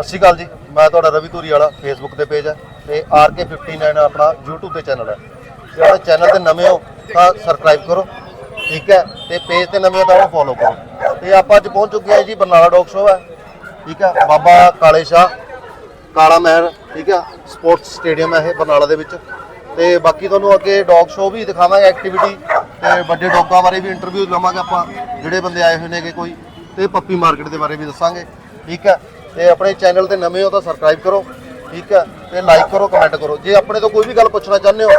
ਸਤਿ ਸ਼੍ਰੀ ਅਕਾਲ ਜੀ। ਮੈਂ ਤੁਹਾਡਾ ਰਵੀ ਧੂਰੀ ਵਾਲਾ ਫੇਸਬੁੱਕ ਤੇ ਪੇਜ ਹੈ ਤੇ RK59 ਆਪਣਾ YouTube ਤੇ ਚੈਨਲ ਹੈ। ਜੇ ਆਪਣੇ ਚੈਨਲ ਤੇ ਨਵੇਂ ਹੋ ਤਾਂ ਸਬਸਕ੍ਰਾਈਬ ਕਰੋ, ਠੀਕ ਹੈ? ਤੇ ਪੇਜ ਤੇ ਨਵੇਂ ਹੋ ਤਾਂ ਉਹ ਫੋਲੋ ਕਰੋ। ਤੇ ਆਪਾਂ ਅੱਜ ਪਹੁੰਚ ਚੁੱਕੇ ਹਾਂ ਜੀ, ਬਰਨਾਲਾ ਡੌਗ ਸ਼ੋ ਹੈ, ਠੀਕ ਹੈ? ਬਾਬਾ ਕਾਲੇ ਸ਼ਾਹ, ਕਾਲਾ ਮਹਿਰ ਠੀਕ ਹੈ? ਸਪੋਰਟਸ ਸਟੇਡੀਅਮ ਹੈ ਇਹ ਬਰਨਾਲਾ ਦੇ ਵਿੱਚ। ਤੇ ਬਾਕੀ ਤੁਹਾਨੂੰ ਅੱਗੇ ਡੌਗ ਸ਼ੋ ਵੀ ਦਿਖਾਵਾਂਗੇ ਐਕਟੀਵਿਟੀ ਤੇ ਵੱਡੇ ਡੌਗਾਂ ਬਾਰੇ ਵੀ ਇੰਟਰਵਿਊ ਲਵਾਂਗੇ ਆਪਾਂ, ਜਿਹੜੇ ਬੰਦੇ ਆਏ ਹੋਏ ਨੇਗੇ ਕੋਈ। ਤੇ ਪੱਪੀ ਮਾਰਕੀਟ ਦੇ ਬਾਰੇ ਵੀ ਦੱਸਾਂਗੇ, ਠੀਕ ਹੈ? ਤੇ ਆਪਣੇ ਚੈਨਲ ਤੇ ਨਵੇਂ ਹੋ ਤਾਂ ਸਬਸਕ੍ਰਾਈਬ ਕਰੋ ਠੀਕ ਹੈ? ਤੇ ਲਾਈਕ ਕਰੋ ਕਮੈਂਟ ਕਰੋ। ਜੇ ਆਪਣੇ ਤੋਂ ਕੋਈ ਵੀ ਗੱਲ ਪੁੱਛਣਾ ਚਾਹੁੰਦੇ ਹੋ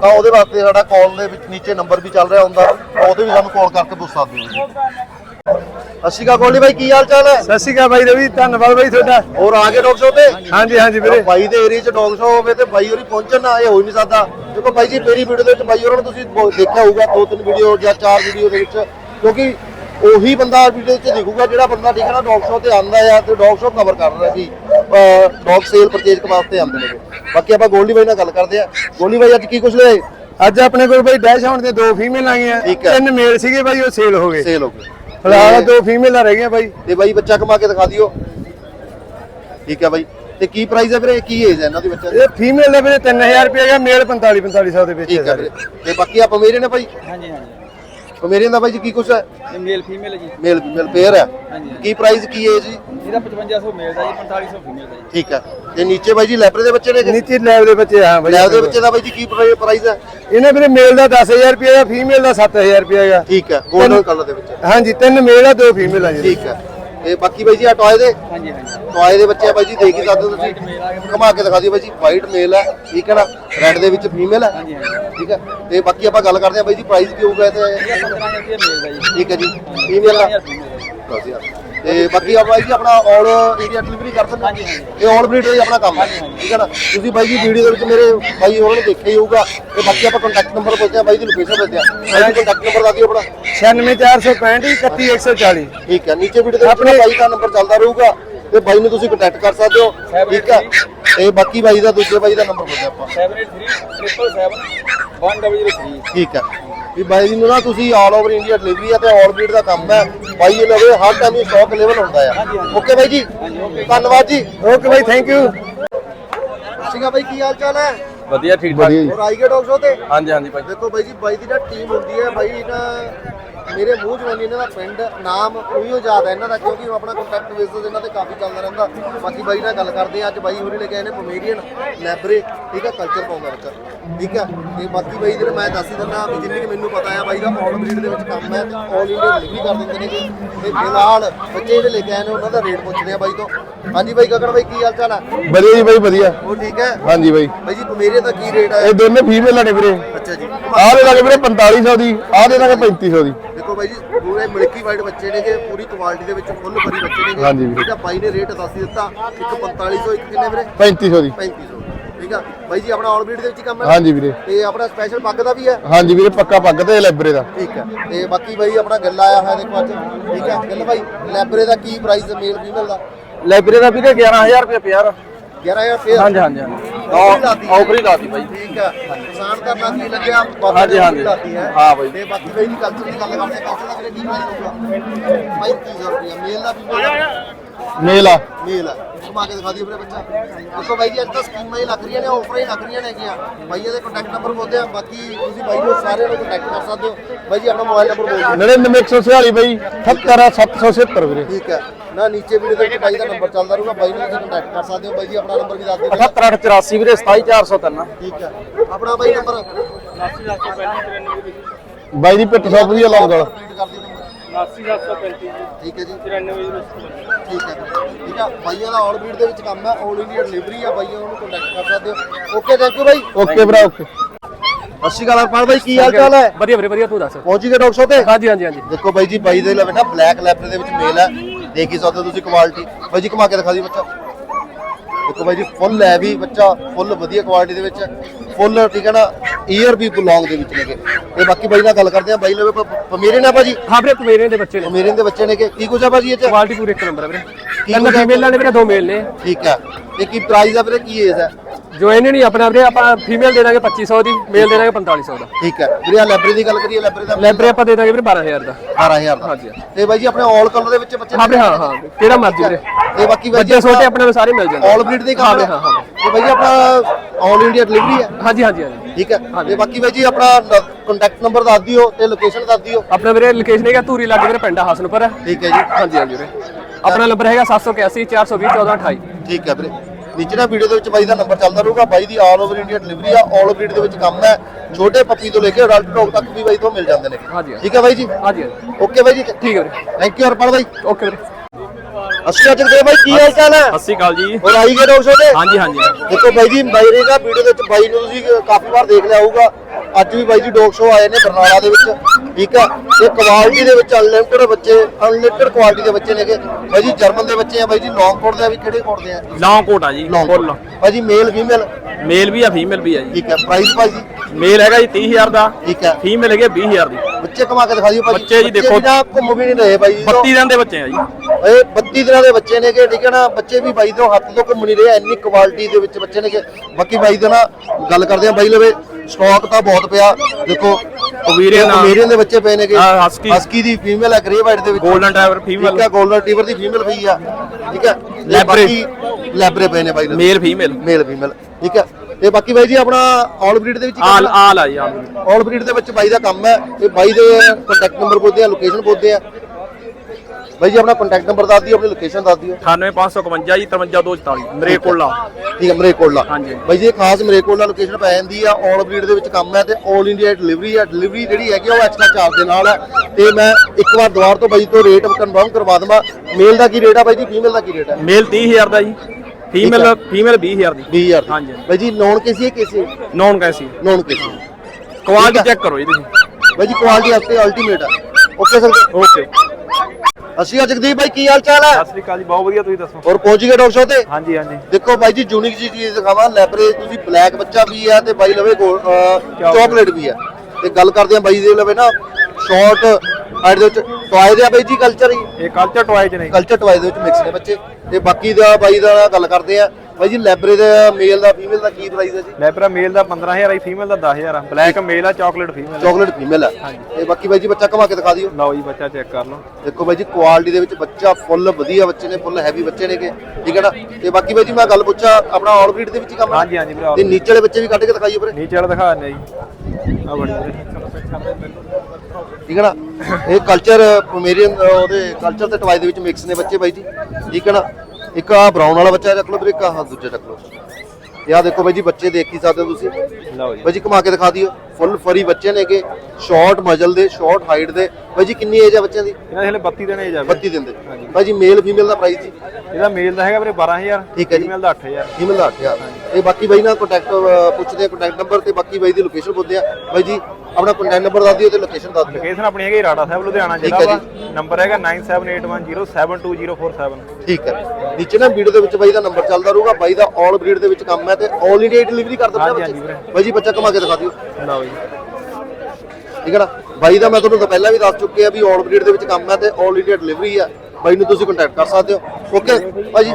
ਤਾਂ ਉਹਦੇ ਵਾਸਤੇ ਸਾਡਾ ਕਾਲ ਦੇ ਵਿੱਚ ਨੀਚੇ ਨੰਬਰ ਵੀ ਚੱਲ ਰਿਹਾ ਹੁੰਦਾ ਉਹਦੇ ਵੀ ਸਾਨੂੰ ਕਾਲ ਕਰਕੇ ਪੁੱਛ ਸਕਦੇ ਹੋ ਸਤਿ ਸ਼੍ਰੀ ਅਕਾਲ ਗੋਲਡੀ ਬਾਈ ਕੀ ਹਾਲ ਚਾਲ ਹੈ? ਸਤਿ ਸ਼੍ਰੀ ਅਕਾਲ ਬਾਈ ਰਵੀ ਧੰਨਵਾਦ ਬਾਈ ਤੁਹਾਡਾ। ਹੋਰ ਆ ਗਏ ਡੌਗ ਸ਼ੋ ਤੇ? ਹਾਂਜੀ ਹਾਂਜੀ ਵੀਰੇ। ਬਾਈ ਦੇ ਏਰੀਆ 'ਚ ਡੌਗ ਸ਼ੋ ਹੋਵੇ ਤੇ ਬਾਈ ਹੋਰੀ ਪਹੁੰਚਣ ਨਾ ਇਹ ਹੋ ਹੀ ਨਹੀਂ ਸਕਦਾ। ਕਿਉਂਕਿ ਬਾਈ ਜੀ ਮੇਰੀ ਵੀਡੀਓ ਦੇ ਵਿੱਚ ਬਾਈ ਹੋਰਾਂ ਨੂੰ ਤੁਸੀਂ ਦੇਖਿਆ ਹੋਊਗਾ ਦੋ ਤਿੰਨ ਵੀਡੀਓ ਜਾਂ ਚਾਰ ਵੀਡੀਓ ਦੇ ਵਿੱਚ ਕਿਉਂਕਿ ਉਹੀ ਬੰਦਾ ਵੀਡੀਓ 'ਚ ਦਿਖੂਗਾ ਜਿਹੜਾ ਬੰਦਾ ਠੀਕ ਹੈ ਨਾ ਡੌਗ ਸ਼ੋ ਤੇ ਆਂਦਾ ਆ ਤੇ ਡੌਗ ਸ਼ੋ ਕਵਰ ਕਰ ਰਿਹਾ ਸੀ। ਡੌਗ ਸੇਲ ਪਰਚੇਜ ਵਾਸਤੇ ਆਉਂਦੇ ਨੇ ਬਾਕੀ ਆਪਾਂ ਗੋਲਡੀ ਬਾਈ ਨਾਲ ਗੱਲ ਕਰਦੇ ਆ ਗੋਲਡੀ ਬਾਈ ਅੱਜ ਕੀ ਕੁਛ ਲਿਆਏ? ਅੱਜ ਆਪਣੇ ਕੋਲ ਬਾਈ ਡੈਸ਼ ਹਾਊਂਡ ਦੇ ਦੋ ਫੀਮੇਲ ਆਈਆਂ। ਤਿੰਨ ਮੇਲ ਸੀਗੇ ਬਾਈ ਉਹ ਸੇਲ ਹੋ ਗਏ। ਸੇਲ ਹੋ ਗਏ। ਫਿਲਹਾਲ ਦੋ ਫੀਮੇਲਾਂ ਰਹਿ ਗਈਆਂ ਬਾਈ। ਤੇ ਬਾਈ ਬੱਚਾ ਕਮਾ ਕੇ ਦਿਖਾ ਦਿਓ। ਠੀਕ ਹੈ ਬਾਈ। ਤੇ ਕੀ ਪ੍ਰਾਈਸ ਹੈ ਵੀਰੇ? ਕੀ ਏਜ ਹੈ ਇਹਨਾਂ ਦੀ ਬੱਚਾ ਦੀ? ਇਹ ਫੀਮੇਲ ਦੇ ਵੀਰੇ 3000 ਰੁਪਏ ਹੈਗਾ ਮੇਲ 45 4500 ਦੇ ਵਿੱਚ ਠੀਕ ਹੈ ਤੇ ਬਾਕੀ ਆਪਾਂ ਮੇਰੇ ਨੇ ਬਾਈ? ਹਾਂਜੀ ਹਾਂਜੀ। ਪਮੇਰੀਅਨ ਦਾ ਬਾਈ ਜੀ ਕੀ ਕੁਛ ਹੈ? ਇਹ ਮੇਲ ਫੀਮੇਲ ਹੈ ਜੀ। ਮੇਲ ਫੀਮੇਲ ਪੇਅਰ ਹੈ। ਹਾਂਜੀ। ਕੀ ਪ੍ਰਾਈਸ ਕੀ ਹੈ ਜੀ? ਇਹਦਾ 5500 ਮੇਲ ਦਾ ਜੀ 4500 ਫੀਮੇਲ ਦਾ ਜੀ। ਠੀਕ ਹੈ। ਤੇ ਨੀਚੇ ਬਾਈ ਜੀ ਲੈਪਰੇ ਦੇ ਬੱਚੇ ਨੇ ਨੀਚੇ ਲੈਬ ਦੇ ਬੱਚੇ ਹਾਂ ਬਾਈ ਲੈਪ ਦੇ ਬੱਚੇ ਦਾ ਬਾਈ ਜੀ ਕੀ ਪ੍ਰਾਈਸ ਹੈ? ਇਹਨਾਂ ਵੀਰੇ ਮੇਲ ਦਾ 10000 ਰੁਪਏ ਹੈਗਾ ਫੀਮੇਲ ਦਾ 7000 ਰੁਪਏ ਹੈਗਾ। ਠੀਕ ਹੈ। 골ਡਨ ਕਲਰ ਦੇ ਵਿੱਚ ਹਾਂਜੀ ਤਿੰਨ ਮੇਲ ਆ ਦੋ ਫੀਮੇਲ ਆ ਜੀ। ਠੀਕ ਹੈ। ਤੇ ਬਾਕੀ ਬਾਈ ਜੀ ਆ ਟੌਏ ਦੇ। ਹਾਂਜੀ ਹਾਂਜੀ। ਟੌਏ ਦੇ ਬੱਚੇ ਆ ਬਾਈ ਜੀ ਦੇਖ ਹੀ ਸਕਦੇ ਹੋ ਤੁਸੀਂ। ਘੁਮਾ ਕੇ ਦਿਖਾ ਦਿਓ ਬਾਈ ਜੀ ਵਾਈਟ ਮੇਲ ਹੈ ਠੀਕ ਹੈ ਨਾ? ਰੈੱਡ ਦੇ ਵਿੱਚ ਫੀਮੇਲ ਹੈ ਹਾਂਜੀ ਹਾਂਜੀ। ਠੀਕ ਹੈ ਤੇ ਬਾਕੀ ਆਪਾਂ ਗੱਲ ਕਰਦੇ ਹਾਂ ਬਾਈ ਜੀ ਪ੍ਰਾਈਸ ਕੀ ਹੋਊਗਾ ਤੇ ਇਹ 15000 ਰੁਪਏ ਮੇਲ ਦਾ ਜੀ ਠੀਕ ਹੈ ਜੀ ਫੀਮੇਲ ਦਾ 15000 ਦਾ। ਤੇ ਬਾਕੀ ਆਪਾਂ ਜੀ ਆਪਣਾ ਆਲ ਏਰੀਆ ਡਿਲੀਵਰੀ ਕਰ ਸਕਦੇ ਹਾਂ। ਹਾਂਜੀ। ਇਹ ਆਲ ਬਰੀਡਰ ਹੀ ਆਪਣਾ ਕੰਮ ਹੈ। ਠੀਕ ਹੈ ਨਾ? ਤੁਸੀਂ ਬਾਈ ਜੀ ਵੀਡੀਓ ਦੇ ਵਿੱਚ ਮੇਰੇ ਬਾਈ ਉਹਨਾਂ ਨੇ ਦੇਖਿਆ ਹੀ ਹੋਊਗਾ। ਤੇ ਬਾਕੀ ਆਪਾਂ ਕੰਟੈਕਟ ਨੰਬਰ ਪੁੱਛਿਆ ਬਾਈ ਦੀ ਲੋਕੇਸ਼ਨ ਪੁੱਛਿਆ ਬਾਈ ਜੀ ਕੰਟੈਕਟ ਨੰਬਰ ਦੱਸ ਦਿਓ ਆਪਣਾ। 96465 31140 ਠੀਕ ਹੈ ਨੀਚੇ ਵੀਡੀਓ ਦੇ ਨਾ ਬਾਈ ਦਾ ਨੰਬਰ ਚੱਲਦਾ ਰਹੂਗਾ। ਤੇ ਬਾਈ ਨੂੰ ਤੁਸੀਂ ਕੰਟੈਕਟ ਕਰ ਸਕਦੇ ਹੋ। ਠੀਕ ਹੈ? ਤੇ ਬਾਕੀ ਬਾਈ ਦਾ ਦੂਜੇ ਬਾਈ ਦਾ ਨੰਬਰ ਪੁੱਛਿਆ ਆਪਾਂ। 783777 ਠੀਕ ਹੈ। ਵੀ ਬਾਈ ਨੂੰ ਨਾ ਤੁਸੀਂ ਆਲ ਓਵਰ ਇੰਡੀਆ ਡਿਲੀਵਰੀ ਹੈ ਤੇ ਆਲ ਬਰੀਡ ਦਾ ਕੰਮ ਹੈ। ਬਾਈ ਇਹ ਲਵੇ ਹਰ ਟਾਈਮ ਹੀ ਸਟਾਕ ਲੈਵਲ ਹੁੰਦਾ ਆ। ਓਕੇ ਬਾਈ ਜੀ? ਧੰਨਵਾਦ ਜੀ। ਓਕੇ ਬਾਈ ਥੈਂਕ ਯੂ ਸਿੰਘਾ ਬਾਈ ਕੀ ਹਾਲ ਚਾਲ ਹੈ? ਵਧੀਆ ਠੀਕ ਠਾਕ। ਹੋਰ ਆਈ ਗਏ ਡੌਗ ਸ਼ੋ ਤੇ? ਹਾਂਜੀ ਹਾਂਜੀ ਭਾਈ ਦੇਖੋ ਬਾਈ ਜੀ ਬਾਈ ਦੀ ਨਾ ਟੀਮ ਹੁੰਦੀ ਹੈ ਬਾਈ ਨਾ ਮੇਰੇ ਮੂੰਹ ਜਵਾਨੀ ਇਹਨਾਂ ਦਾ ਪਿੰਡ ਨਾਮ ਉਹੀਓ ਯਾਦ ਹੈ ਇਹਨਾਂ ਦਾ ਕਿਉਂਕਿ ਉਹ ਆਪਣਾ ਕੰਟੈਕਟ ਬੇਸਿਸ ਇਹਨਾਂ ਤੇ ਕਾਫੀ ਚੱਲਦਾ ਰਹਿੰਦਾ। ਬਾਕੀ ਬਾਈ ਨਾਲ ਗੱਲ ਕਰਦੇ ਆ ਅੱਜ ਬਾਈ ਹੋਰੀ ਲੈ ਕੇ ਆਏ ਨੇ ਪਮੇਰੀਅਨ ਲੈਬਰੇ ਠੀਕ ਹੈ ਕਲਚਰ ਪਾਉਂਦਾ ਬੱਚਾ ਠੀਕ ਹੈ ਤੇ ਬਾਕੀ ਬਾਈ ਦੇ ਮੈਂ ਦੱਸ ਹੀ ਦਿੰਦਾ ਵੀ ਜਿੰਨੀ ਕਿ ਮੈਨੂੰ ਪਤਾ ਆ ਬਾਈ ਦਾ ਆਲ ਬਰੀਡ ਦੇ ਵਿੱਚ ਕੰਮ ਹੈ ਤੇ ਆਲ ਇੰਡੀਆ ਡਿਲੀਵਰੀ ਕਰ ਦਿੰਦੇ ਨੇ ਤੇ ਫਿਲਹਾਲ ਬੱਚੇ ਜਿਹੜੇ ਲੈ ਕੇ ਆਏ ਨੇ ਉਹਨਾਂ ਦਾ ਰੇਟ ਪੁੱਛਦੇ ਆ ਬਾਈ ਤੋਂ। ਹਾਂਜੀ ਬਾਈ ਗਗਨ ਬਾਈ ਕੀ ਹਾਲ ਚਾਲ ਹੈ ਵਧੀਆ ਜੀ ਬਾਈ ਵਧੀਆ। ਉਹ ਠੀਕ ਹੈ? ਹਾਂਜੀ ਬਾਈ। ਬਾਈ ਜੀ ਪਮੇਰੀਅਨ ਦਾ ਕੀ ਰੇਟ ਹੈ ਇਹ ਦੋਨੇ ਫੀਮੇਲ ਨੇ ਵੀਰੇ। ਅੱਛਾ ਜੀ। ਆਹ ਦੇ ਲਾਗੇ ਵੀਰੇ 4500 ਦੀ ਆਹ ਦੇ ਲਾਗੇ 3500 ਦੀ। ਦੇਖੋ ਬਾਈ ਜੀ ਪੂਰੇ ਮਿਲਕੀ ਵਾਈਟ ਬੱਚੇ ਨੇਗੇ ਪੂਰੀ ਕੁਆਲਿਟੀ ਦੇ ਵਿੱਚ ਫੁੱਲ ਭਰੀ ਬੱਚੇ ਨੇਗੇ ਹਾਂਜੀ ਵੀਰੇ। ਆ ਬਾਈ ਨੇ ਰੇਟ ਦੱਸ ਹੀ ਦਿੱਤਾ ਇੱਕ 4500 ਇੱਕ ਕਿੰਨੇ ਵੀਰੇ? 3500 ਦੀ। 3500 ਠੀਕ ਆ? ਬਾਈ ਜੀ ਆਪਣਾ ਆਲ ਬਰੀਡ ਦੇ ਵਿੱਚ ਹੀ ਕੰਮ ਹੈ ਹਾਂਜੀ ਵੀਰੇ। ਤੇ ਆਪਣਾ ਸਪੈਸ਼ਲ ਪੱਗ ਦਾ ਵੀ ਹੈ? ਹਾਂਜੀ ਵੀਰੇ ਪੱਕਾ ਪੱਗ ਤੇ ਲੈਬਰੇ ਦਾ। ਠੀਕ ਹੈ ਤੇ ਬਾਕੀ ਬਾਈ ਆਪਣਾ ਗੱਲ ਆਇਆ ਹੋਇਆ ਦੇਖੋ ਅੱਜ। ਠੀਕ ਹੈ ਗੱਲ ਬਾਈ ਲੈਬਰੇ ਦਾ ਕੀ ਪ੍ਰਾਈਸ ਮੇਲ ਫੀਮੇਲ ਦਾ? ਲਾਇਬ੍ਰੇਰੀ ਦਾ ਵੀਰੇ 11000 ਰੁਪਏ ਪਿਆਰ 11000 ਫੇਰ ਹਾਂਜੀ ਹਾਂਜੀ ਹਾਂਜੀ। ਔਫਰੀ ਲਾਤੀ ਭਾਈ ਠੀਕ ਹੈ। ਕਿਸਾਨ ਕਰਨਾ ਕੀ ਲੱਗਿਆ? ਹਾਂਜੀ, ਨੇ ਹਾਂਜੀ। ਹੈ। ਹਾਂ ਬਾਈ। ਤੇ ਬਾਕੀ ਬਾਈ ਦੀ ਕਲਚਰ ਦੀ ਗੱਲ ਕਰਦੇ ਆ ਕਲਚਰ ਦਾ ਵੀਰੇ ਕੀ ਪ੍ਰਾਈਸ ਹੋਊਗਾ ਬਾਈ 3000 ਰੁਪਏ ਮੇਲ ਦਾ ਦਾ ਮੇਲ ਆ। ਮੇਲ ਹੈ ਘੁਮਾ ਕੇ ਦਿਖਾ ਦਿਓ ਵੀਰੇ ਬੱਚਾ। ਦੇਖੋ ਬਾਈ ਜੀ ਅੱਜ ਤਾਂ ਸਕੀਮਾਂ ਹੀ ਲੱਗ ਰਹੀਆਂ ਨੇ ਆਫਰਾਂ ਹੀ ਲੱਗ ਰਹੀਆਂ ਨੇ ਹੈਗੀਆਂ। ਬਾਈਆਂ ਦੇ ਕੰਟੈਕਟ ਨੰਬਰ ਬੋਲਦੇ ਆ ਬਾਕੀ ਤੁਸੀਂ ਬਾਈ ਨੂੰ ਸਾਰਿਆਂ ਨੂੰ ਕੰਟੈਕਟ ਕਰ ਸਕਦੇ ਹੋ। ਬਾਈ ਜੀ ਆਪਣਾ ਮੋਬਾਈਲ ਨੰਬਰ ਬੋਲ ਦਿਓ। 99146 ਬਾਈ 78777 ਵੀਰੇ। ਠੀਕ ਹੈ। ਨਾ ਨੀਚੇ ਵੀਡੀਓ ਦੇ ਵਿੱਚ ਬਾਈ ਦਾ ਨੰਬਰ ਚੱਲਦਾ ਰਹੂਗਾ। ਬਾਈ ਨੂੰ ਤੁਸੀਂ ਕੰਟੈਕਟ ਕਰ ਸਕਦੇ ਹੋ। ਬਾਈ ਜੀ ਆਪਣਾ ਨੰਬਰ ਵੀ ਦੱਸ ਦਿਓ। 7884 ਵੀਰੇ 27403 ਠੀਕ ਹੈ। ਆਪਣਾ ਬਾਈ ਨੰਬਰ ਬਾਈ ਦੀ ਪਿੱਟ ਸਭ ਵਧੀਆ ਲਾਉਂਦਾ ਰਿਪੀਟ ਕਰ ਦਿਓ ਨੰਬਰ 87735 ਠੀਕ ਹੈ ਜੀ। 94 ਠੀਕ ਹੈ ਠੀਕ ਹੈ ਬਾਈਆਂ ਦਾ ਆਲ ਬੀਟ ਦੇ ਵਿੱਚ ਕੰਮ ਹੈ ਆਲ ਇੰਡੀਆ ਡਿਲੀਵਰੀ ਆ ਬਾਈਆਂ ਉਹਨੂੰ ਕੰਟੈਕਟ ਕਰ ਸਕਦੇ ਹੋ। Okay thank you by. Okay ਭਰਾ ਓਕੇ ਸਤਿ ਸ਼੍ਰੀ ਅਕਾਲ ਅਰਪਾਲ ਬਾਈ ਕੀ ਹਾਲ ਚਾਲ ਹੈ? ਵਧੀਆ ਵੀਰੇ ਵਧੀਆ ਤੂੰ ਦੱਸ। ਪਹੁੰਚ ਗਏ ਡਾਕਟਰ ਸਾਹਿਬ ਤੇ? ਹਾਂਜੀ ਹਾਂਜੀ ਹਾਂਜੀ। ਦੇਖੋ ਬਾਈ ਜੀ ਬਾਈ ਦੇ ਲਵੇ ਨਾ ਬਲੈਕ ਲੈਪਰ ਦੇ ਵਿੱਚ ਮੇਲ ਹੈ। ਦੇਖ ਹੀ ਸਕਦੇ ਹੋ ਤੁਸੀਂ ਕੁਆਲਿਟੀ ਬਾਈ ਜੀ ਘੁਮਾ ਕੇ ਦਿਖਾ ਦੀ ਬੱਚਾ। ਦੇਖੋ ਬਾਈ ਜੀ ਫੁੱਲ ਹੈ ਵੀ ਬੱਚਾ ਫੁੱਲ ਵਧੀਆ ਕੁਆਲਿਟੀ ਦੇ ਵਿੱਚ ਫੁੱਲ ਠੀਕ ਹੈ ਨਾ ਈਅਰ ਵੀ ਲੌਂਗ ਦੇ ਵਿੱਚ ਨੇਗੇ। ਤੇ ਬਾਕੀ ਬਾਈ ਨਾਲ ਗੱਲ ਕਰਦੇ ਆ ਬਾਈ ਲਵੇ ਪਮੇਰੇ ਨਾ ਭਾਜੀ? ਹਾਂ ਵੀਰੇ ਪਮੇਰੇ ਦੇ ਬੱਚੇ ਨੇ। ਪਮੇਰੇ ਦੇ ਬੱਚੇ ਨੇਗੇ। ਕੀ ਕੁਛ ਆ ਭਾਜੀ ਇਹ ਚ? ਕੁਆਲਿਟੀ ਪੂਰੇ ਇੱਕ ਨੰਬਰ ਆ ਵੀਰੇ। ਤਿੰਨ ਆ? ਫੀਮੇਲਾਂ ਨੇ ਵੀਰੇ ਦੋ ਮੇਲ ਨੇ? ਠੀਕ ਹੈ। ਤੇ ਕੀ ਪ੍ਰਾਈਸ ਆ ਵੀਰੇ ਕੀ ਏਜ ਹੈ? ਜੋ ਇਹਨੇ ਨਹੀਂ ਆਪਣਾ ਵੀਰੇ ਆਪਾਂ ਫੀਮੇਲ ਦੇ ਦਾਂਗੇ 2500 ਦੀ ਮੇਲ ਦੇ ਦਾਂਗੇ 4500 ਦਾ। ਠੀਕ ਹੈ। ਵੀਰੇ ਆ ਲੈਬਰੇ ਦੀ ਗੱਲ ਕਰੀਏ ਲੈਬਰੇ ਦਾ ਲੈਬਰੇ ਆਪਾਂ ਦੇ ਦਾਂਗੇ ਵੀਰੇ 12000 ਦਾ। 12000 ਦਾ। ਹਾਂਜੀ। ਤੇ ਬਾਈ ਜੀ ਆਪਣੇ ਆਲ ਕਲਰ ਦੇ ਵਿੱਚ ਬੱਚੇ ਹਾਂ ਵੀਰੇ ਹਾਂ ਹਾਂ। ਕਿਹੜਾ ਮਰਜ਼ੀ ਵੀਰੇ। ਤੇ ਬਾਕੀ ਬਾਈ ਜੀ ਵੱਡੇ ਛੋਟੇ ਆਪਣੇ ਨੂੰ ਸਾਰੇ ਮਿਲ ਜਾਂਦੇ। ਆਲ ਬਰੀਡ ਦੇ ਹਾਂ ਹੈ ਵੀਰੇ, ਹਾਂ ਹਾਂ। ਤੇ ਬਾਈ ਜੀ ਆਪਣਾ ਆਲ ਇੰਡੀਆ ਡਿਲੀਵਰੀ ਹੈ? ਹਾਂਜੀ ਹਾਂਜੀ ਹਾਂਜੀ। ਠੀਕ ਹੈ। ਤੇ ਬਾਕੀ ਬਾਈ ਜੀ ਆਪਣਾ ਕੰਟੈਕਟ ਨੰਬਰ ਦੱਸ ਦਿਓ ਤੇ ਲੋਕੇਸ਼ਨ ਦੱਸ ਦਿਓ। ਆਪਣਾ ਵੀਰੇ ਲੋਕੇਸ਼ਨ ਹੈਗਾ ਧੂਰੀ ਲੱਗੇ ਵੀਰੇ ਪਿੰਡ ਹਸਨਪੁਰ ਹੈ। ਠੀਕ ਹੈ ਜੀ। ਹਾਂਜੀ ਹਾਂਜੀ ਵੀਰੇ। ਆਪਣਾ ਨੰਬਰ ਹੈਗਾ 781 420 1428 ਠੀਕ ਹੈ ਵੀਰੇ। ਨੀਚੇ ਨਾ ਵੀਡੀਓ ਦੇ ਵਿੱਚ ਬਾਈ ਦਾ ਨੰਬਰ ਚੱਲਦਾ ਰਹੂਗਾ। ਬਾਈ ਦੀ ਆਲ ਓਵਰ ਇੰਡੀਆ ਡਿਲੀਵਰੀ ਆ। ਆਲ ਬਰੀਡ ਦੇ ਵਿੱਚ ਕੰਮ ਹੈ। ਛੋਟੇ ਪੱਪੀ ਤੋਂ ਲੈ ਕੇ ਅਡਲਟ ਡੌਗ ਤੱਕ ਵੀ ਬਾਈ ਤੋਂ ਮਿਲ ਜਾਂਦੇ ਨੇ। ਹਾਂਜੀ, ਹਾਂਜੀ। ਠੀਕ ਹੈ ਬਾਈ ਜੀ? ਹਾਂਜੀ ਹਾਂਜੀ। ਓਕੇ ਬਾਈ ਜੀ। ਠੀਕ ਹੈ ਵੀਰੇ। ਥੈਂਕ ਯੂ ਹਰਪਾਲ ਬਾਈ। ਓਕੇ ਵੀਰੇ। ਅਸੀਂ ਅੱਜ ਦੇ ਬਾਈ ਕੀ ਹਾਲ ਚਾਲ ਹੈ? ਸਤਿ ਸ਼੍ਰੀ ਅਕਾਲ ਜੀ। ਹੋਰ ਆਈ ਗਏ ਡੌਗ ਸ਼ੋ ਤੇ ਹਾਂਜੀ ਹਾਂਜੀ। ਦੇਖੋ ਬਾਈ ਜੀ ਬਾਈ ਰੇਗਾ ਵੀਡੀਓ ਦੇ ਵਿੱਚ ਬਾਈ ਨੂੰ ਤੁਸੀਂ ਕਾਫੀ ਵਾਰ ਦੇਖ ਲਿਆ ਹੋਊਗਾ। ਅੱਜ ਵੀ ਬਾਈ ਜੀ ਡੌਗ ਸ਼ੋ ਆਏ ਨੇ ਬਰਨਾਲਾ ਦੇ ਵਿੱਚ। ਠੀਕ ਆ ਇਹ ਕੁਆਲਿਟੀ ਦੇ ਵਿੱਚ ਅਨਲਿਮਟਿਡ ਬੱਚੇ ਅਨਲਿਮਟਿਡ ਕੁਆਲਿਟੀ ਦੇ ਬੱਚੇ ਨੇਗੇ। ਬਾਈ ਜੀ ਜਰਮਨ ਦੇ ਬੱਚੇ ਆ ਬਾਈ ਜੀ ਲੌਂਗ ਕੋਟ ਦੇ ਆ ਵੀ ਕਿਹੜੇ ਕੋਟ ਦੇ ਆ? ਲੌਂਗ ਕੋਟ ਆ ਜੀ ਫੁੱਲ ਬਾਈ ਜੀ ਮੇਲ ਫੀਮੇਲ ਮੇਲ ਵੀ ਆ ਫੀਮੇਲ ਵੀ ਆ ਜੀ। ਠੀਕ ਹੈ ਪ੍ਰਾਈਸ ਭਾਈ ਜੀ? ਮੇਲ ਹੈਗਾ ਜੀ 30000 ਦਾ ਠੀਕ ਹੈ ਫੀਮੇਲ ਹੈਗੇ 20000 ਦੀ। ਬੱਚੇ ਕਮਾ ਕੇ ਦਿਖਾ ਦਿਓ ਭਾਈ ਬੱਚੇ ਜੀ ਦੇਖੋ। ਘੁੰਮ ਵੀ ਨਹੀਂ ਰਹੇ ਬਾਈ ਜੀ। 32 ਦਿਨ ਦੇ ਬੱਚੇ ਆ ਜੀ। ਇਹ 32 ਦਿਨਾਂ ਦੇ ਬੱਚੇ ਨੇਗੇ ਠੀਕ ਹੈ ਨਾ? ਬੱਚੇ ਵੀ ਬਾਈ ਤੋਂ ਹੱਥ ਤੋਂ ਘੁੰਮ ਨਹੀਂ ਰਹੇ ਇੰਨੀ ਕੁਆਲਿਟੀ ਦੇ ਵਿੱਚ ਬੱਚੇ ਨੇਗੇ। ਬਾਕੀ ਬਾਈ ਦੇ ਨਾਲ ਗੱਲ ਕਰਦੇ ਆ। ਬਾਈ ਲਵੇ ਸਟਾਕ ਤਾਂ ਬਹੁਤ ਪਿਆ। ਦੇਖੋ ਆ। ਮੇਰੀਅਨ ਦੇ ਬੱਚੇ ਪਏ ਨੇਗੇ ਆਹ, husky। ਹਸਕੀ ਦੀ ਫੀਮੇਲ ਹੈ ਗ੍ਰੇ ਵਾਈਟ ਦੇ ਵਿੱਚ 골ਡਨ ਡਰਾਈਵਰ ਠੀਕ ਫੀਮੇਲ ਹੈ 골ਡਨ ਟੀਵਰ ਦੀ ਫੀਮੇਲ ਪਈ ਆ ਠੀਕ ਹੈ ਤੇ ਲੈਬਰੇ। ਬਾਕੀ ਲੈਬਰੇ ਪਏ ਨੇ ਬਾਈ ਦੇ ਮੇਲ ਫੀਮੇਲ ਮੇਲ ਫੀਮੇਲ ਠੀਕ ਹੈ ਤੇ ਬਾਕੀ ਬਾਈ ਜੀ ਆਪਣਾ ਆਲ ਬਰੀਡ ਦੇ ਵਿੱਚ ਹੀ ਆਲ ਹੈ। ਆਲ ਆ ਜੀ ਆਲ ਆਲ ਬਰੀਡ ਦੇ ਵਿੱਚ ਬਾਈ ਦਾ ਕੰਮ ਹੈ ਤੇ ਬਾਈ ਦੇ ਕੰਟੈਕਟ ਨੰਬਰ ਪੁੱਛਦੇ ਆ ਲੋਕੇਸ਼ਨ ਪੁੱਛਦੇ ਆ ਬਾਈ ਜੀ ਆਪਣਾ ਕੰਟੈਕਟ ਨੰਬਰ ਦੱਸ ਦਿਓ ਆਪਣੀ ਲੋਕੇਸ਼ਨ ਦੱਸ ਦਿਓ। 98551 ਜੀ 53244 ਮਰੇ ਕੋਲਾ ਠੀਕ ਹੈ ਮਰੇਕੋਲਾ ਹਾਂਜੀ। ਬਾਈ ਜੀ ਇਹ ਖਾਸ ਮਰੇਕੋਲਾ ਲੋਕੇਸ਼ਨ ਪੈ ਜਾਂਦੀ ਆ ਆਲ ਬਰੀਡ ਦੇ ਵਿੱਚ ਕੰਮ ਹੈ ਤੇ ਆਲ ਇੰਡੀਆ ਡਿਲੀਵਰੀ ਹੈ। ਡਿਲੀਵਰੀ ਜਿਹੜੀ ਹੈਗੀ ਆ ਉਹ ਐਕਸਟਰਾ ਚਾਰਜ ਦੇ ਨਾਲ ਹੈ। ਤੇ ਮੈਂ ਇੱਕ ਵਾਰ ਦੁਬਾਰਾ ਤੋਂ ਬਾਈ ਤੋਂ ਰੇਟ ਕਨਫਰਮ ਕਰਵਾ ਦਵਾਂ। ਮੇਲ ਦਾ ਕੀ ਰੇਟ ਆ ਬਾਈ ਜੀ? ਫੀਮੇਲ ਦਾ ਕੀ ਰੇਟ ਹੈ ਮੇਲ 30000 ਦਾ ਜੀ। ਫੀਮੇਲ ਫੀਮੇਲ 20000 ਦੀ। 20000 ਹਾਂਜੀ। ਬਾਈ ਜੀ ਨੌਨ ਕੇਸੀ ਹੈ KC non KC non KC quality check ਕਰੋ ਜੀ ਤੁਸੀਂ। ਬਾਈ ਜੀ ਕੁਆਲਿਟੀ ਵਾਸਤੇ ਅਲਟੀਮੇਟ ਆ। ਓਕੇ ਸਰ ਓਕੇ ਅਸੀਂ ਜਗਦੀਪ ਬਾਈ ਕੀ ਹਾਲ ਚਾਲ ਹੈ? ਸਤਿ ਸ਼੍ਰੀ ਅਕਾਲ ਜੀ ਬਹੁਤ ਵਧੀਆ ਤੁਸੀਂ ਦੱਸੋ? ਹੋਰ ਪਹੁੰਚ ਗਏ ਡਾਕਟਰ ਸਾਹਿਬ ਤੇ? ਹਾਂਜੀ ਹਾਂਜੀ। ਦੇਖੋ ਬਾਈ ਜੀ ਯੂਨਿਕ ਜੀ ਚੀਜ਼ ਦਿਖਾਵਾਂ ਲੈਬਰੇ ਤੁਸੀਂ ਬਲੈਕ ਬੱਚਾ ਵੀ ਹੈ ਤੇ ਬਾਈ ਲਵੇ ਚਾਕਲੇਟ ਵੀ ਹੈ। ਤੇ ਗੱਲ ਕਰਦੇ ਆ ਬਾਈ ਦੇ ਲਵੇ ਨਾ ਸ਼ਾਰਟ ਹਾਈਟ ਦੇ ਵਿੱਚ ਟੋਏ ਦੇ ਆ ਬਾਈ ਜੀ ਕਲਚਰ ਹੀ। ਇਹ ਕਲਚਰ ਟਵਾਈ ਚ ਨੇ। ਕਲਚਰ ਟੋਏ ਦੇ ਵਿੱਚ ਮਿਕਸ ਨੇ ਬੱਚੇ। ਤੇ ਬਾਕੀ ਦਾ ਬਾਈ ਦਾ ਗੱਲ ਕਰਦੇ ਆ ਬਾਈ ਜੀ ਲੈਬਰੇ ਦੇ ਮੇਲ ਦਾ ਫੀਮੇਲ ਦਾ ਕੀ ਪ੍ਰਾਈਸ ਹੈ ਜੀ? ਲੈਬਰਾ ਮੇਲ ਦਾ 15000 ਹੈ ਫੀਮੇਲ ਦਾ 10000 ਆ। ਬਲੈਕ ਮੇਲ ਆ ਚਾਕਲੇਟ ਫੀਮੇਲ ਚਾਕਲੇਟ ਫੀਮੇਲ ਹੈ ਤੇ ਬਾਕੀ ਬਾਈ ਜੀ ਬੱਚਾ ਘੁਮਾ ਕੇ ਦਿਖਾ ਦਿਓ। ਲਓ ਜੀ ਬੱਚਾ ਚੈੱਕ ਕਰ ਲਓ। ਦੇਖੋ ਬਾਈ ਜੀ ਕੁਆਲਿਟੀ ਦੇ ਵਿੱਚ ਬੱਚਾ ਫੁੱਲ ਵਧੀਆ ਬੱਚੇ ਨੇ ਫੁੱਲ ਹੈਵੀ ਬੱਚੇ ਨੇਗੇ ਠੀਕ ਹੈ ਨਾ? ਤੇ ਬਾਕੀ ਬਾਈ ਜੀ ਮੈਂ ਗੱਲ ਪੁੱਛਾਂ ਆਪਣਾ ਆਲ ਬਰੀਡ ਦੇ ਵਿੱਚ ਹੀ ਕੰਮ ਹੈ ਹਾਂਜੀ ਹਾਂਜੀ ਵੀਰੇ ਤੇ ਨੀਚੇ ਵਾਲੇ ਬੱਚੇ ਵੀ ਕੱਢ ਕੇ ਦਿਖਾਈਏ ਵੀਰੇ। ਨੀਚੇ ਵਾਲਾ ਦਿਖਾ ਦਿੰਦੇ ਜੀ। ਆ ਬੜੀ ਵੀਰੇ। ਠੀਕ ਹੈ ਨਾ? ਇਹ ਕਲਚਰ ਪੋਮੇਰੀਅਨ ਉਹਦੇ ਕਲਚਰ ਤੇ ਟਵਾਈ ਦੇ ਵਿੱਚ ਮਿਕਸ ਨੇ ਬੱਚੇ ਬਾਈ ਜੀ। ਠੀਕ ਹੈ ਨਾ? ਇੱਕ ਆ ਬਰਾਊਨ ਵਾਲਾ ਬੱਚਾ ਰੱਖ ਲਓ ਵੀਰੇ ਇੱਕ ਆਹ ਦੂਜਾ ਰੱਖ ਲਓ। ਇਹ ਆ ਦੇਖੋ ਬਾਈ ਜੀ ਬੱਚੇ ਦੇਖ ਹੀ ਸਕਦੇ ਹੋ ਤੁਸੀਂ। ਲਓ ਜੀ। ਬਾਈ ਜੀ ਘੁਮਾ ਕੇ ਦਿਖਾ ਦਿਓ। ਫੁੱਲ ਫਰੀ ਬੱਚੇ ਨੇਗੇ ਸ਼ਾਰਟ ਮਜਲ ਦੇ ਸ਼ਾਰਟ ਹਾਈਟ ਦੇ। ਬਾਈ ਜੀ ਕਿੰਨੀ ਏਜ ਆ ਬੱਚਿਆਂ ਦੀ? ਇਹਨਾਂ ਦੇ ਹਲੇ 32 ਦਿਨ ਏਜ ਆ 32 ਦਿਨ ਦੇ। ਬਾਈ ਜੀ ਮੇਲ ਫੀਮੇਲ ਦਾ ਪ੍ਰਾਈਸ ਜੀ? ਇਹਦਾ ਮੇਲ ਦਾ ਹੈਗਾ ਵੀਰੇ 12000 ਠੀਕ ਹੈ ਜੀ। ਫੀਮੇਲ ਦਾ 8000 ਫੀਮੇਲ ਦਾ 8000 ਇਹ ਬਾਕੀ ਬਾਈ ਨਾਲ ਕੰਟੈਕਟ ਪੁੱਛਦੇ ਆ ਕੰਟੈਕਟ ਨੰਬਰ ਤੇ ਬਾਕੀ ਬਾਈ ਦੀ ਲੋਕੇਸ਼ਨ ਪੁੱਛਦੇ ਆ ਬਾਈ ਜੀ ਆਪਣਾ ਕੰਟੈਕਟ ਨੰਬਰ ਦੱਸ ਦਿਓ ਤੇ ਲੋਕੇਸ਼ਨ ਦੱਸ ਦਿਓ। ਲੋਕੇਸ਼ਨ ਆਪਣੀ ਹੈਗੀ ਰਾੜਾ ਸਾਹਿਬ ਲੁਧਿਆਣਾ ਜ਼ਿਲ੍ਹਾ ਨੰਬਰ ਹੈਗਾ 9781072047 ਠੀਕ ਹੈ। ਨੀਚੇ ਨਾ ਵੀਡੀਓ ਦੇ ਵਿੱਚ ਬਾਈ ਦਾ ਨੰਬਰ ਚੱਲਦਾ ਰਹੂਗਾ। ਬਾਈ ਦਾ ਆਲ ਬਰੀਡ ਦੇ ਵਿੱਚ ਕੰਮ ਹੈ। ਤੇ ਆਲ ਇੰਡੀਆ ਡਿਲੀਵਰੀ ਕਰ ਦਿੰਦਾ ਹਾਂਜੀ, ਬੱਚੇ ਵੀਰੇ। ਬਾਈ ਜੀ ਬੱਚਾ ਕਮਾ ਕੇ ਦਿਖਾ ਦਿਓ। ਲਓ ਜੀ। ਠੀਕ ਹੈ ਨਾ? ਬਾਈ ਦਾ ਮੈਂ ਤੁਹਾਨੂੰ ਤਾਂ ਪਹਿਲਾਂ ਵੀ ਦੱਸ ਚੁੱਕੇ ਆ ਵੀ ਆਲ ਬਰੀਡ ਦੇ ਵਿੱਚ ਕੰਮ ਹੈ ਤੇ ਆਲ ਇੰਡੀਆ ਡਿਲੀਵਰੀ ਆ। ਬਾਈ ਨੂੰ ਤੁਸੀਂ ਕੰਟੈਕਟ ਕਰ ਸਕਦੇ ਹੋ। ਓਕੇ ਬਾਈ ਜੀ।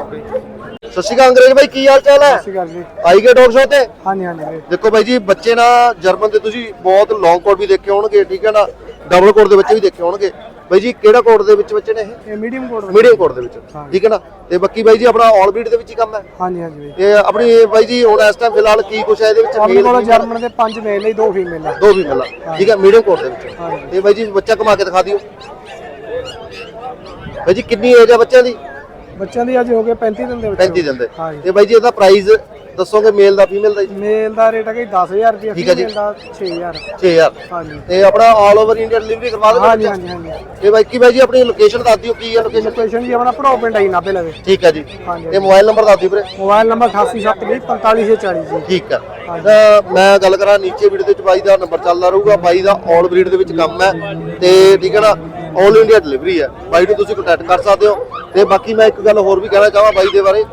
ਸਤਿ ਸ਼੍ਰੀ ਅਕਾਲ ਅੰਗਰੇਜ਼ ਬਾਈ ਕੀ ਹਾਲ ਚਾਲ ਹੈ ਗੱਲ ਜੀ। ਆਈ ਗਏ ਡੌਗ ਸ਼ੋ ਤੇ? ਹਾਂਜੀ ਹਾਂਜੀ ਵੀਰੇ। ਦੇਖੋ ਬਾਈ ਜੀ ਬੱਚੇ ਨਾ ਜਰਮਨ ਦੇ ਤੁਸੀਂ ਬਹੁਤ ਲੌਂਗ ਕੋਟ ਵੀ ਦੇਖੇ ਹੋਣਗੇ ਠੀਕ ਹੈ ਨਾ? ਡਬਲ ਕੋਟ ਦੇ ਬੱਚੇ ਵੀ ਦੇਖੇ ਹੋਣਗੇ। ਬਾਈ ਜੀ ਕਿਹੜਾ ਕੋਟ ਦੇ ਵਿੱਚ ਬੱਚੇ ਨੇ ਇਹ? ਇਹ ਮੀਡੀਅਮ ਕੋਡ ਮੀਡੀਅਮ ਕੋਟ ਦੇ ਵਿੱਚ। ਠੀਕ ਹੈ ਨਾ? ਤੇ ਬਾਕੀ ਬਾਈ ਜੀ ਆਪਣਾ ਆਲ ਬਰੀਡ ਦੇ ਵਿੱਚ ਹੀ ਕੰਮ ਹੈ? ਹਾਂਜੀ ਹਾਂਜੀ ਵੀਰੇ ਤੇ ਆਪਣੀ ਬਾਈ ਜੀ ਹੁਣ ਇਸ ਟਾਈਮ ਫਿਲਹਾਲ ਕੀ ਕੁਛ ਹੈ ਇਹਦੇ ਵਿੱਚ? ਆਪਣੇ ਮੇਲ ਕੋਲ ਜਰਮਨ ਦੇ ਪੰਜ ਮੇਲ ਲਈ ਦੋ ਫੀਮੇਲ ਆ ਦੋ ਵੀ ਮਿਲਾ ਠੀਕ ਹੈ ਮੀਡੀਅਮ ਕੋਟ ਦੇ ਵਿੱਚ। ਤੇ ਬਾਈ ਜੀ ਬੱਚਾ ਕਮਾ ਕੇ ਦਿਖਾ ਦਿਓ। ਬਾਈ ਜੀ ਕਿੰਨੀ ਏਜ ਹੈ ਬੱਚਿਆਂ ਦੀ? ਬੱਚਿਆਂ ਦੀ ਅੱਜ ਹੋ ਗਏ 35 ਦਿਨ ਦੇ ਵਿੱਚ। 35 ਦਿਨ ਦੇ। ਹਾਂਜੀ। ਤੇ ਬਾਈ ਜੀ ਇਹਦਾ ਪ੍ਰਾਈਸ ਦੱਸੋਗੇ ਮੇਲ ਦਾ ਫੀਮੇਲ ਦਾ ਜੀ? ਮੇਲ ਦਾ ਰੇਟ ਹੈਗਾ 10000 ਰੁਪਏ ਠੀਕ ਹੈ ਜੀ। ਫੀਮੇਲ ਦਾ 6000 6000 ਹਾਂਜੀ। ਤੇ ਆਪਣਾ ਆਲ ਓਵਰ ਇੰਡੀਆ ਡਿਲੀਵਰੀ ਕਰਵਾ ਦਿਓ ਹਾਂਜੀ ਹਾਂਜੀ ਹਾਂਜੀ। ਤੇ ਬਾਕੀ ਬਾਈ ਜੀ ਆਪਣੀ ਲੋਕੇਸ਼ਨ ਦੱਸ ਦਿਓ ਕੀ ਹੈ ਲੋਕੇਸ਼ਨ ਲੋਕੇਸ਼ਨ ਜੀ ਆਪਣਾ ਭੜੋ ਪਿੰਡ ਆਈ ਨਾਭੇ ਲਵੇ। ਠੀਕ ਹੈ ਜੀ। ਹਾਂਜੀ। ਤੇ ਮੋਬਾਈਲ ਨੰਬਰ ਦੱਸ ਦਿਓ ਵੀਰੇ। ਮੋਬਾਈਲ ਨੰਬਰ 8872045640 ਜੀ। ਠੀਕ ਹੈ। ਤਾਂ ਮੈਂ ਗੱਲ ਕਰਾਂ ਨੀਚੇ ਵੀਡੀਓ ਦੇ ਵਿੱਚ ਬਾਈ ਦਾ ਨੰਬਰ ਚੱਲਦਾ ਰਹੂਗਾ ਬਾਈ ਦਾ ਆਲ ਬਰੀਡ ਦੇ ਵਿੱਚ ਕੰਮ ਹੈ। ਤੇ ਠੀਕ ਹੈ ਨਾ ਆਲ ਇੰਡੀਆ ਡਿਲੀਵਰੀ ਹੈ। ਬਾਈ ਨੂੰ ਤੁਸੀਂ ਕੰਟੈਕਟ ਕਰ ਸਕਦੇ ਹੋ। ਤੇ ਬਾਕੀ ਮੈਂ ਇੱਕ ਗੱਲ ਹੋਰ ਵੀ ਕਹਿਣਾ ਚਾਹਾਂ ਬਾਈ ਦੇ ਬਾਰੇ।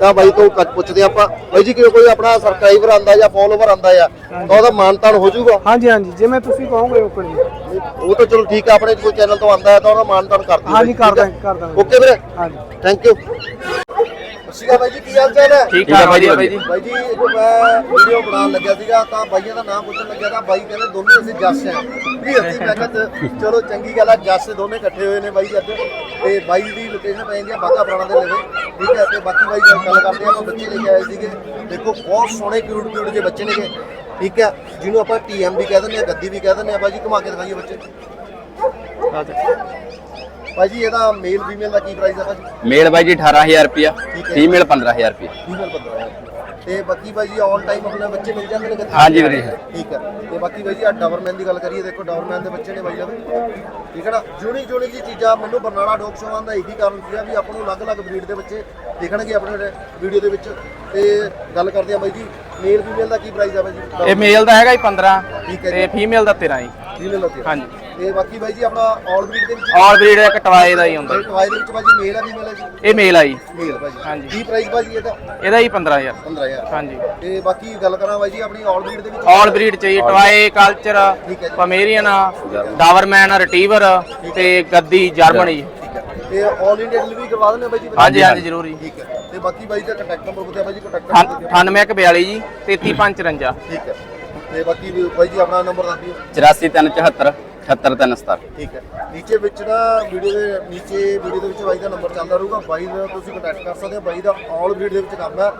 ਤਾਂ ਬਾਈ ਤੋਂ ਕੱਚ ਪੁੱਛਦੇ ਆਪਾਂ। ਬਾਈ ਜੀ ਕਿ ਕੋਈ ਆਪਣਾ ਸਬਸਕ੍ਰਾਈਬਰ ਆਂਦਾ ਜਾਂ ਫੋਲੋਵਰ ਆਂਦਾ ਆ ਤਾਂ ਉਹਦਾ ਮਾਨਤਾਨ ਹੋ ਜਾਊਗਾ? ਹਾਂਜੀ ਹਾਂਜੀ ਜਿਵੇਂ ਤੁਸੀਂ ਕਹੋਗੇ ਓਪਨ ਜੀ। ਉਹ ਤਾਂ ਚਲੋ ਠੀਕ ਹੈ ਆਪਣੇ ਕੋਈ ਚੈਨਲ ਤੋਂ ਆਂਦਾ ਹੈ ਤਾਂ ਉਹਦਾ ਮਾਨਤਾਨ ਕਰ ਦਿਓ ਹਾਂਜੀ ਕਰ ਦਾਂਗੇ ਕਰ ਦਾਂਗੇ। ਓਕੇ ਵੀਰੇ। ਹਾਂਜੀ। ਥੈਂਕ ਯੂ ਸਸਿਕਾ ਬਾਈ ਜੀ ਕੀ ਹਾਲ ਚਾਲ ਹੈ? ਠੀਕ ਆ ਬਾਈ ਜੀ ਬਾਈ ਜੀ ਬਾਈ ਜੀ ਇੱਕ ਮੈਂ ਵੀਡੀਓ ਬਣਾਉਣ ਲੱਗਿਆ ਸੀਗਾ ਤਾਂ ਬਾਈਆਂ ਦਾ ਨਾਮ ਪੁੱਛਣ ਲੱਗਿਆ ਤਾਂ ਬਾਈ ਕਹਿੰਦੇ ਦੋਨੇ ਅਸੀਂ ਜੱਸ ਆ ਵੀ ਅਸੀਂ ਮੈਂ ਕਿਹਾ ਚ- ਚਲੋ ਚੰਗੀ ਗੱਲ ਆ ਜੱਸ ਦੋਨੇ ਇਕੱਠੇ ਹੋਏ ਨੇ ਬਾਈ ਅੱਜ। ਤੇ ਬਾਈ ਦੀ ਲੋਕੇਸ਼ਨ ਪੈ ਜਾਂਦੀ ਆ ਬਾਗਾ ਪੁਰਾਣਾ ਦੇ ਲਵੇ ਠੀਕ ਹੈ ਤੇ ਬਾਕੀ ਬਾਈ ਨਾਲ ਗੱਲ ਕਰਦੇ ਆ ਬੱਚੇ ਲੈ ਕੇ ਆਏ ਸੀਗੇ। ਦੇਖੋ ਬਹੁਤ ਸੋਹਣੇ ਕਿਊਟ ਕਿਊਟ ਜਿਹੇ ਬੱਚੇ ਨੇਗੇ। ਠੀਕ ਹੈ ਜਿਹਨੂੰ ਆਪਾਂ ਟੀਐਮ ਵੀ ਕਹਿ ਦਿੰਦੇ ਆ ਗੱਦੀ ਵੀ ਕਹਿ ਦਿੰਦੇ ਆ। ਬਾਈ ਜੀ ਘੁਮਾ ਕੇ ਦਿਖਾਈਏ ਬੱਚੇ। ਬਾਈ ਜੀ। ਇਹਦਾ ਮੇਲ ਫੀਮੇਲ ਦਾ ਕੀ ਪ੍ਰਾਈਸ ਆ ਭਾਜੀ ਮੇਲ ਬਾਈ ਜੀ 18000 ਰੁਪਿਆ ਠੀਕ ਹੈ। ਫੀਮੇਲ 15000 ਰੁਪਿਆ ਫੀਮੇਲ ਬੰਦਾ ਤੇ ਬਾਕੀ ਬਾਈ ਜੀ ਆਲ ਟਾਈਮ ਆਪਣੇ ਬੱਚੇ ਮਿਲ ਜਾਂਦੇ ਨੇ ਗੱਦੀ ਹਾਂਜੀ ਵੀਰੇ। ਠੀਕ ਹੈ। ਤੇ ਬਾਕੀ ਬਾਈ ਜੀ ਆ ਡਾਵਰਮੈਨ ਦੀ ਗੱਲ ਕਰੀਏ ਦੇਖੋ ਡਾਵਰਮੈਨ ਦੇ ਬੱਚੇ ਨੇ ਬਾਈ ਲਵੇ ਠੀਕ ਹੈ ਨਾ? ਯੂਨਿਕ ਯੂਨਿਕ ਜੀ ਚੀਜ਼ਾਂ ਮੈਨੂੰ ਬਰਨਾਲਾ ਡੌਗ ਸ਼ੋਅ ਦਾ ਇਹੀ ਕਾਰਨ ਸੀਗਾ ਵੀ ਆਪਾਂ ਨੂੰ ਅਲੱਗ-ਅਲੱਗ ਬਰੀਡ ਦੇ ਬੱਚੇ ਦਿਖਣਗੇ ਆਪਣੇ ਵੀਡੀਓ ਦੇ ਵਿੱਚ। ਤੇ ਗੱਲ ਕਰਦੇ ਆ ਬਾਈ ਜੀ ਮੇਲ ਫੀਮੇਲ ਦਾ ਕੀ ਪ੍ਰਾਈਸ ਆ ਬਾਈ ਜੀ? ਇਹ ਮੇਲ ਦਾ ਹੈਗਾ ਜੀ 15 ਠੀਕ ਹੈ ਤੇ ਫੀਮੇਲ ਦਾ 13 ਜੀ। ਫੀਮੇਲ ਦਾ ਕੀ ਹਾਂਜੀ। ਤੇ ਬਾਕੀ ਬਾਈ ਜੀ ਆਪਣਾ ਆਲ ਬਰੀਡ ਦੇ ਵਿੱਚ ਆਲ ਬਰੀਡ ਇੱਕ ਟਵਾਏ ਦਾ ਹੀ ਹੁੰਦਾ ਜੀ। ਟਵਾਈ ਦੇ ਵਿੱਚ ਬਾਈ ਜੀ ਮੇਲ ਆ ਫੀਮੇਲ ਹੈ ਜੀ? ਇਹ ਮੇਲ ਆ ਜੀ। ਮੇਲ ਬਾਈ ਜੀ। ਹਾਂਜੀ। ਕੀ ਪ੍ਰਾਈਸ ਬਾਈ ਇਹਦਾ? ਇਹਦਾ ਹੀ 15000 15000 ਹਾਂਜੀ। ਤੇ ਬਾਕੀ ਗੱਲ ਕਰਾਂ ਬਾਈ ਜੀ ਆਪਣੀ ਆਲ ਬਰੀਡ ਦੇ ਵਿੱਚ? ਆਲ ਬਰੀਡ ਚ ਜੀ ਟਵਾਏ ਕਲਚਰ ਠੀਕ ਹੈ ਜੀ। ਪਮੇਰੀਅਨ ਡਾਵਰਮੈਨ ਤੇ ਗੱਦੀ ਜਰਮਨ ਜੀ। ਹੈ ਤੇ ਆਲ ਇੰਡੀਆ ਡਿਲੀਵਰੀ ਕਰਵਾ ਦਿੰਦੇ ਆ ਬਾਈ ਜੀ? ਹਾਂਜੀ ਹਾਂਜੀ ਜ਼ਰੂਰ। ਜੀ ਠੀਕ ਹੈ। ਤੇ ਬਾਕੀ ਬਾਈ ਦਾ ਕੰਟੈਕਟ ਨੰਬਰ ਬਤਾ ਬਾਈ ਜੀ ਕੰਟੈਕਟ ਨੰਬਰ 9842 ਜੀ 33554 ਠੀਕ ਹੈ। ਤੇ ਬਾਕੀ ਬਾਈ ਜੀ ਆਪਣਾ ਨੰਬਰ ਦੱਸ ਦਿਓ। 84374 78377 ਠੀਕ ਹੈ। ਨੀਚੇ ਵਿੱਚ ਨਾ ਵੀਡੀਓ ਦੇ ਨੀਚੇ ਵੀਡੀਓ ਦੇ ਵਿੱਚ ਬਾਈ ਦਾ ਨੰਬਰ ਚੱਲਦਾ ਰਹੂਗਾ। ਬਾਈ ਦਾ ਤੁਸੀਂ ਕੰਟੈਕਟ ਕਰ ਸਕਦੇ ਹੋ। ਬਾਈ ਦਾ ਆਲ ਬਰੀਡ ਦੇ ਵਿੱਚ ਕੰਮ ਹੈ।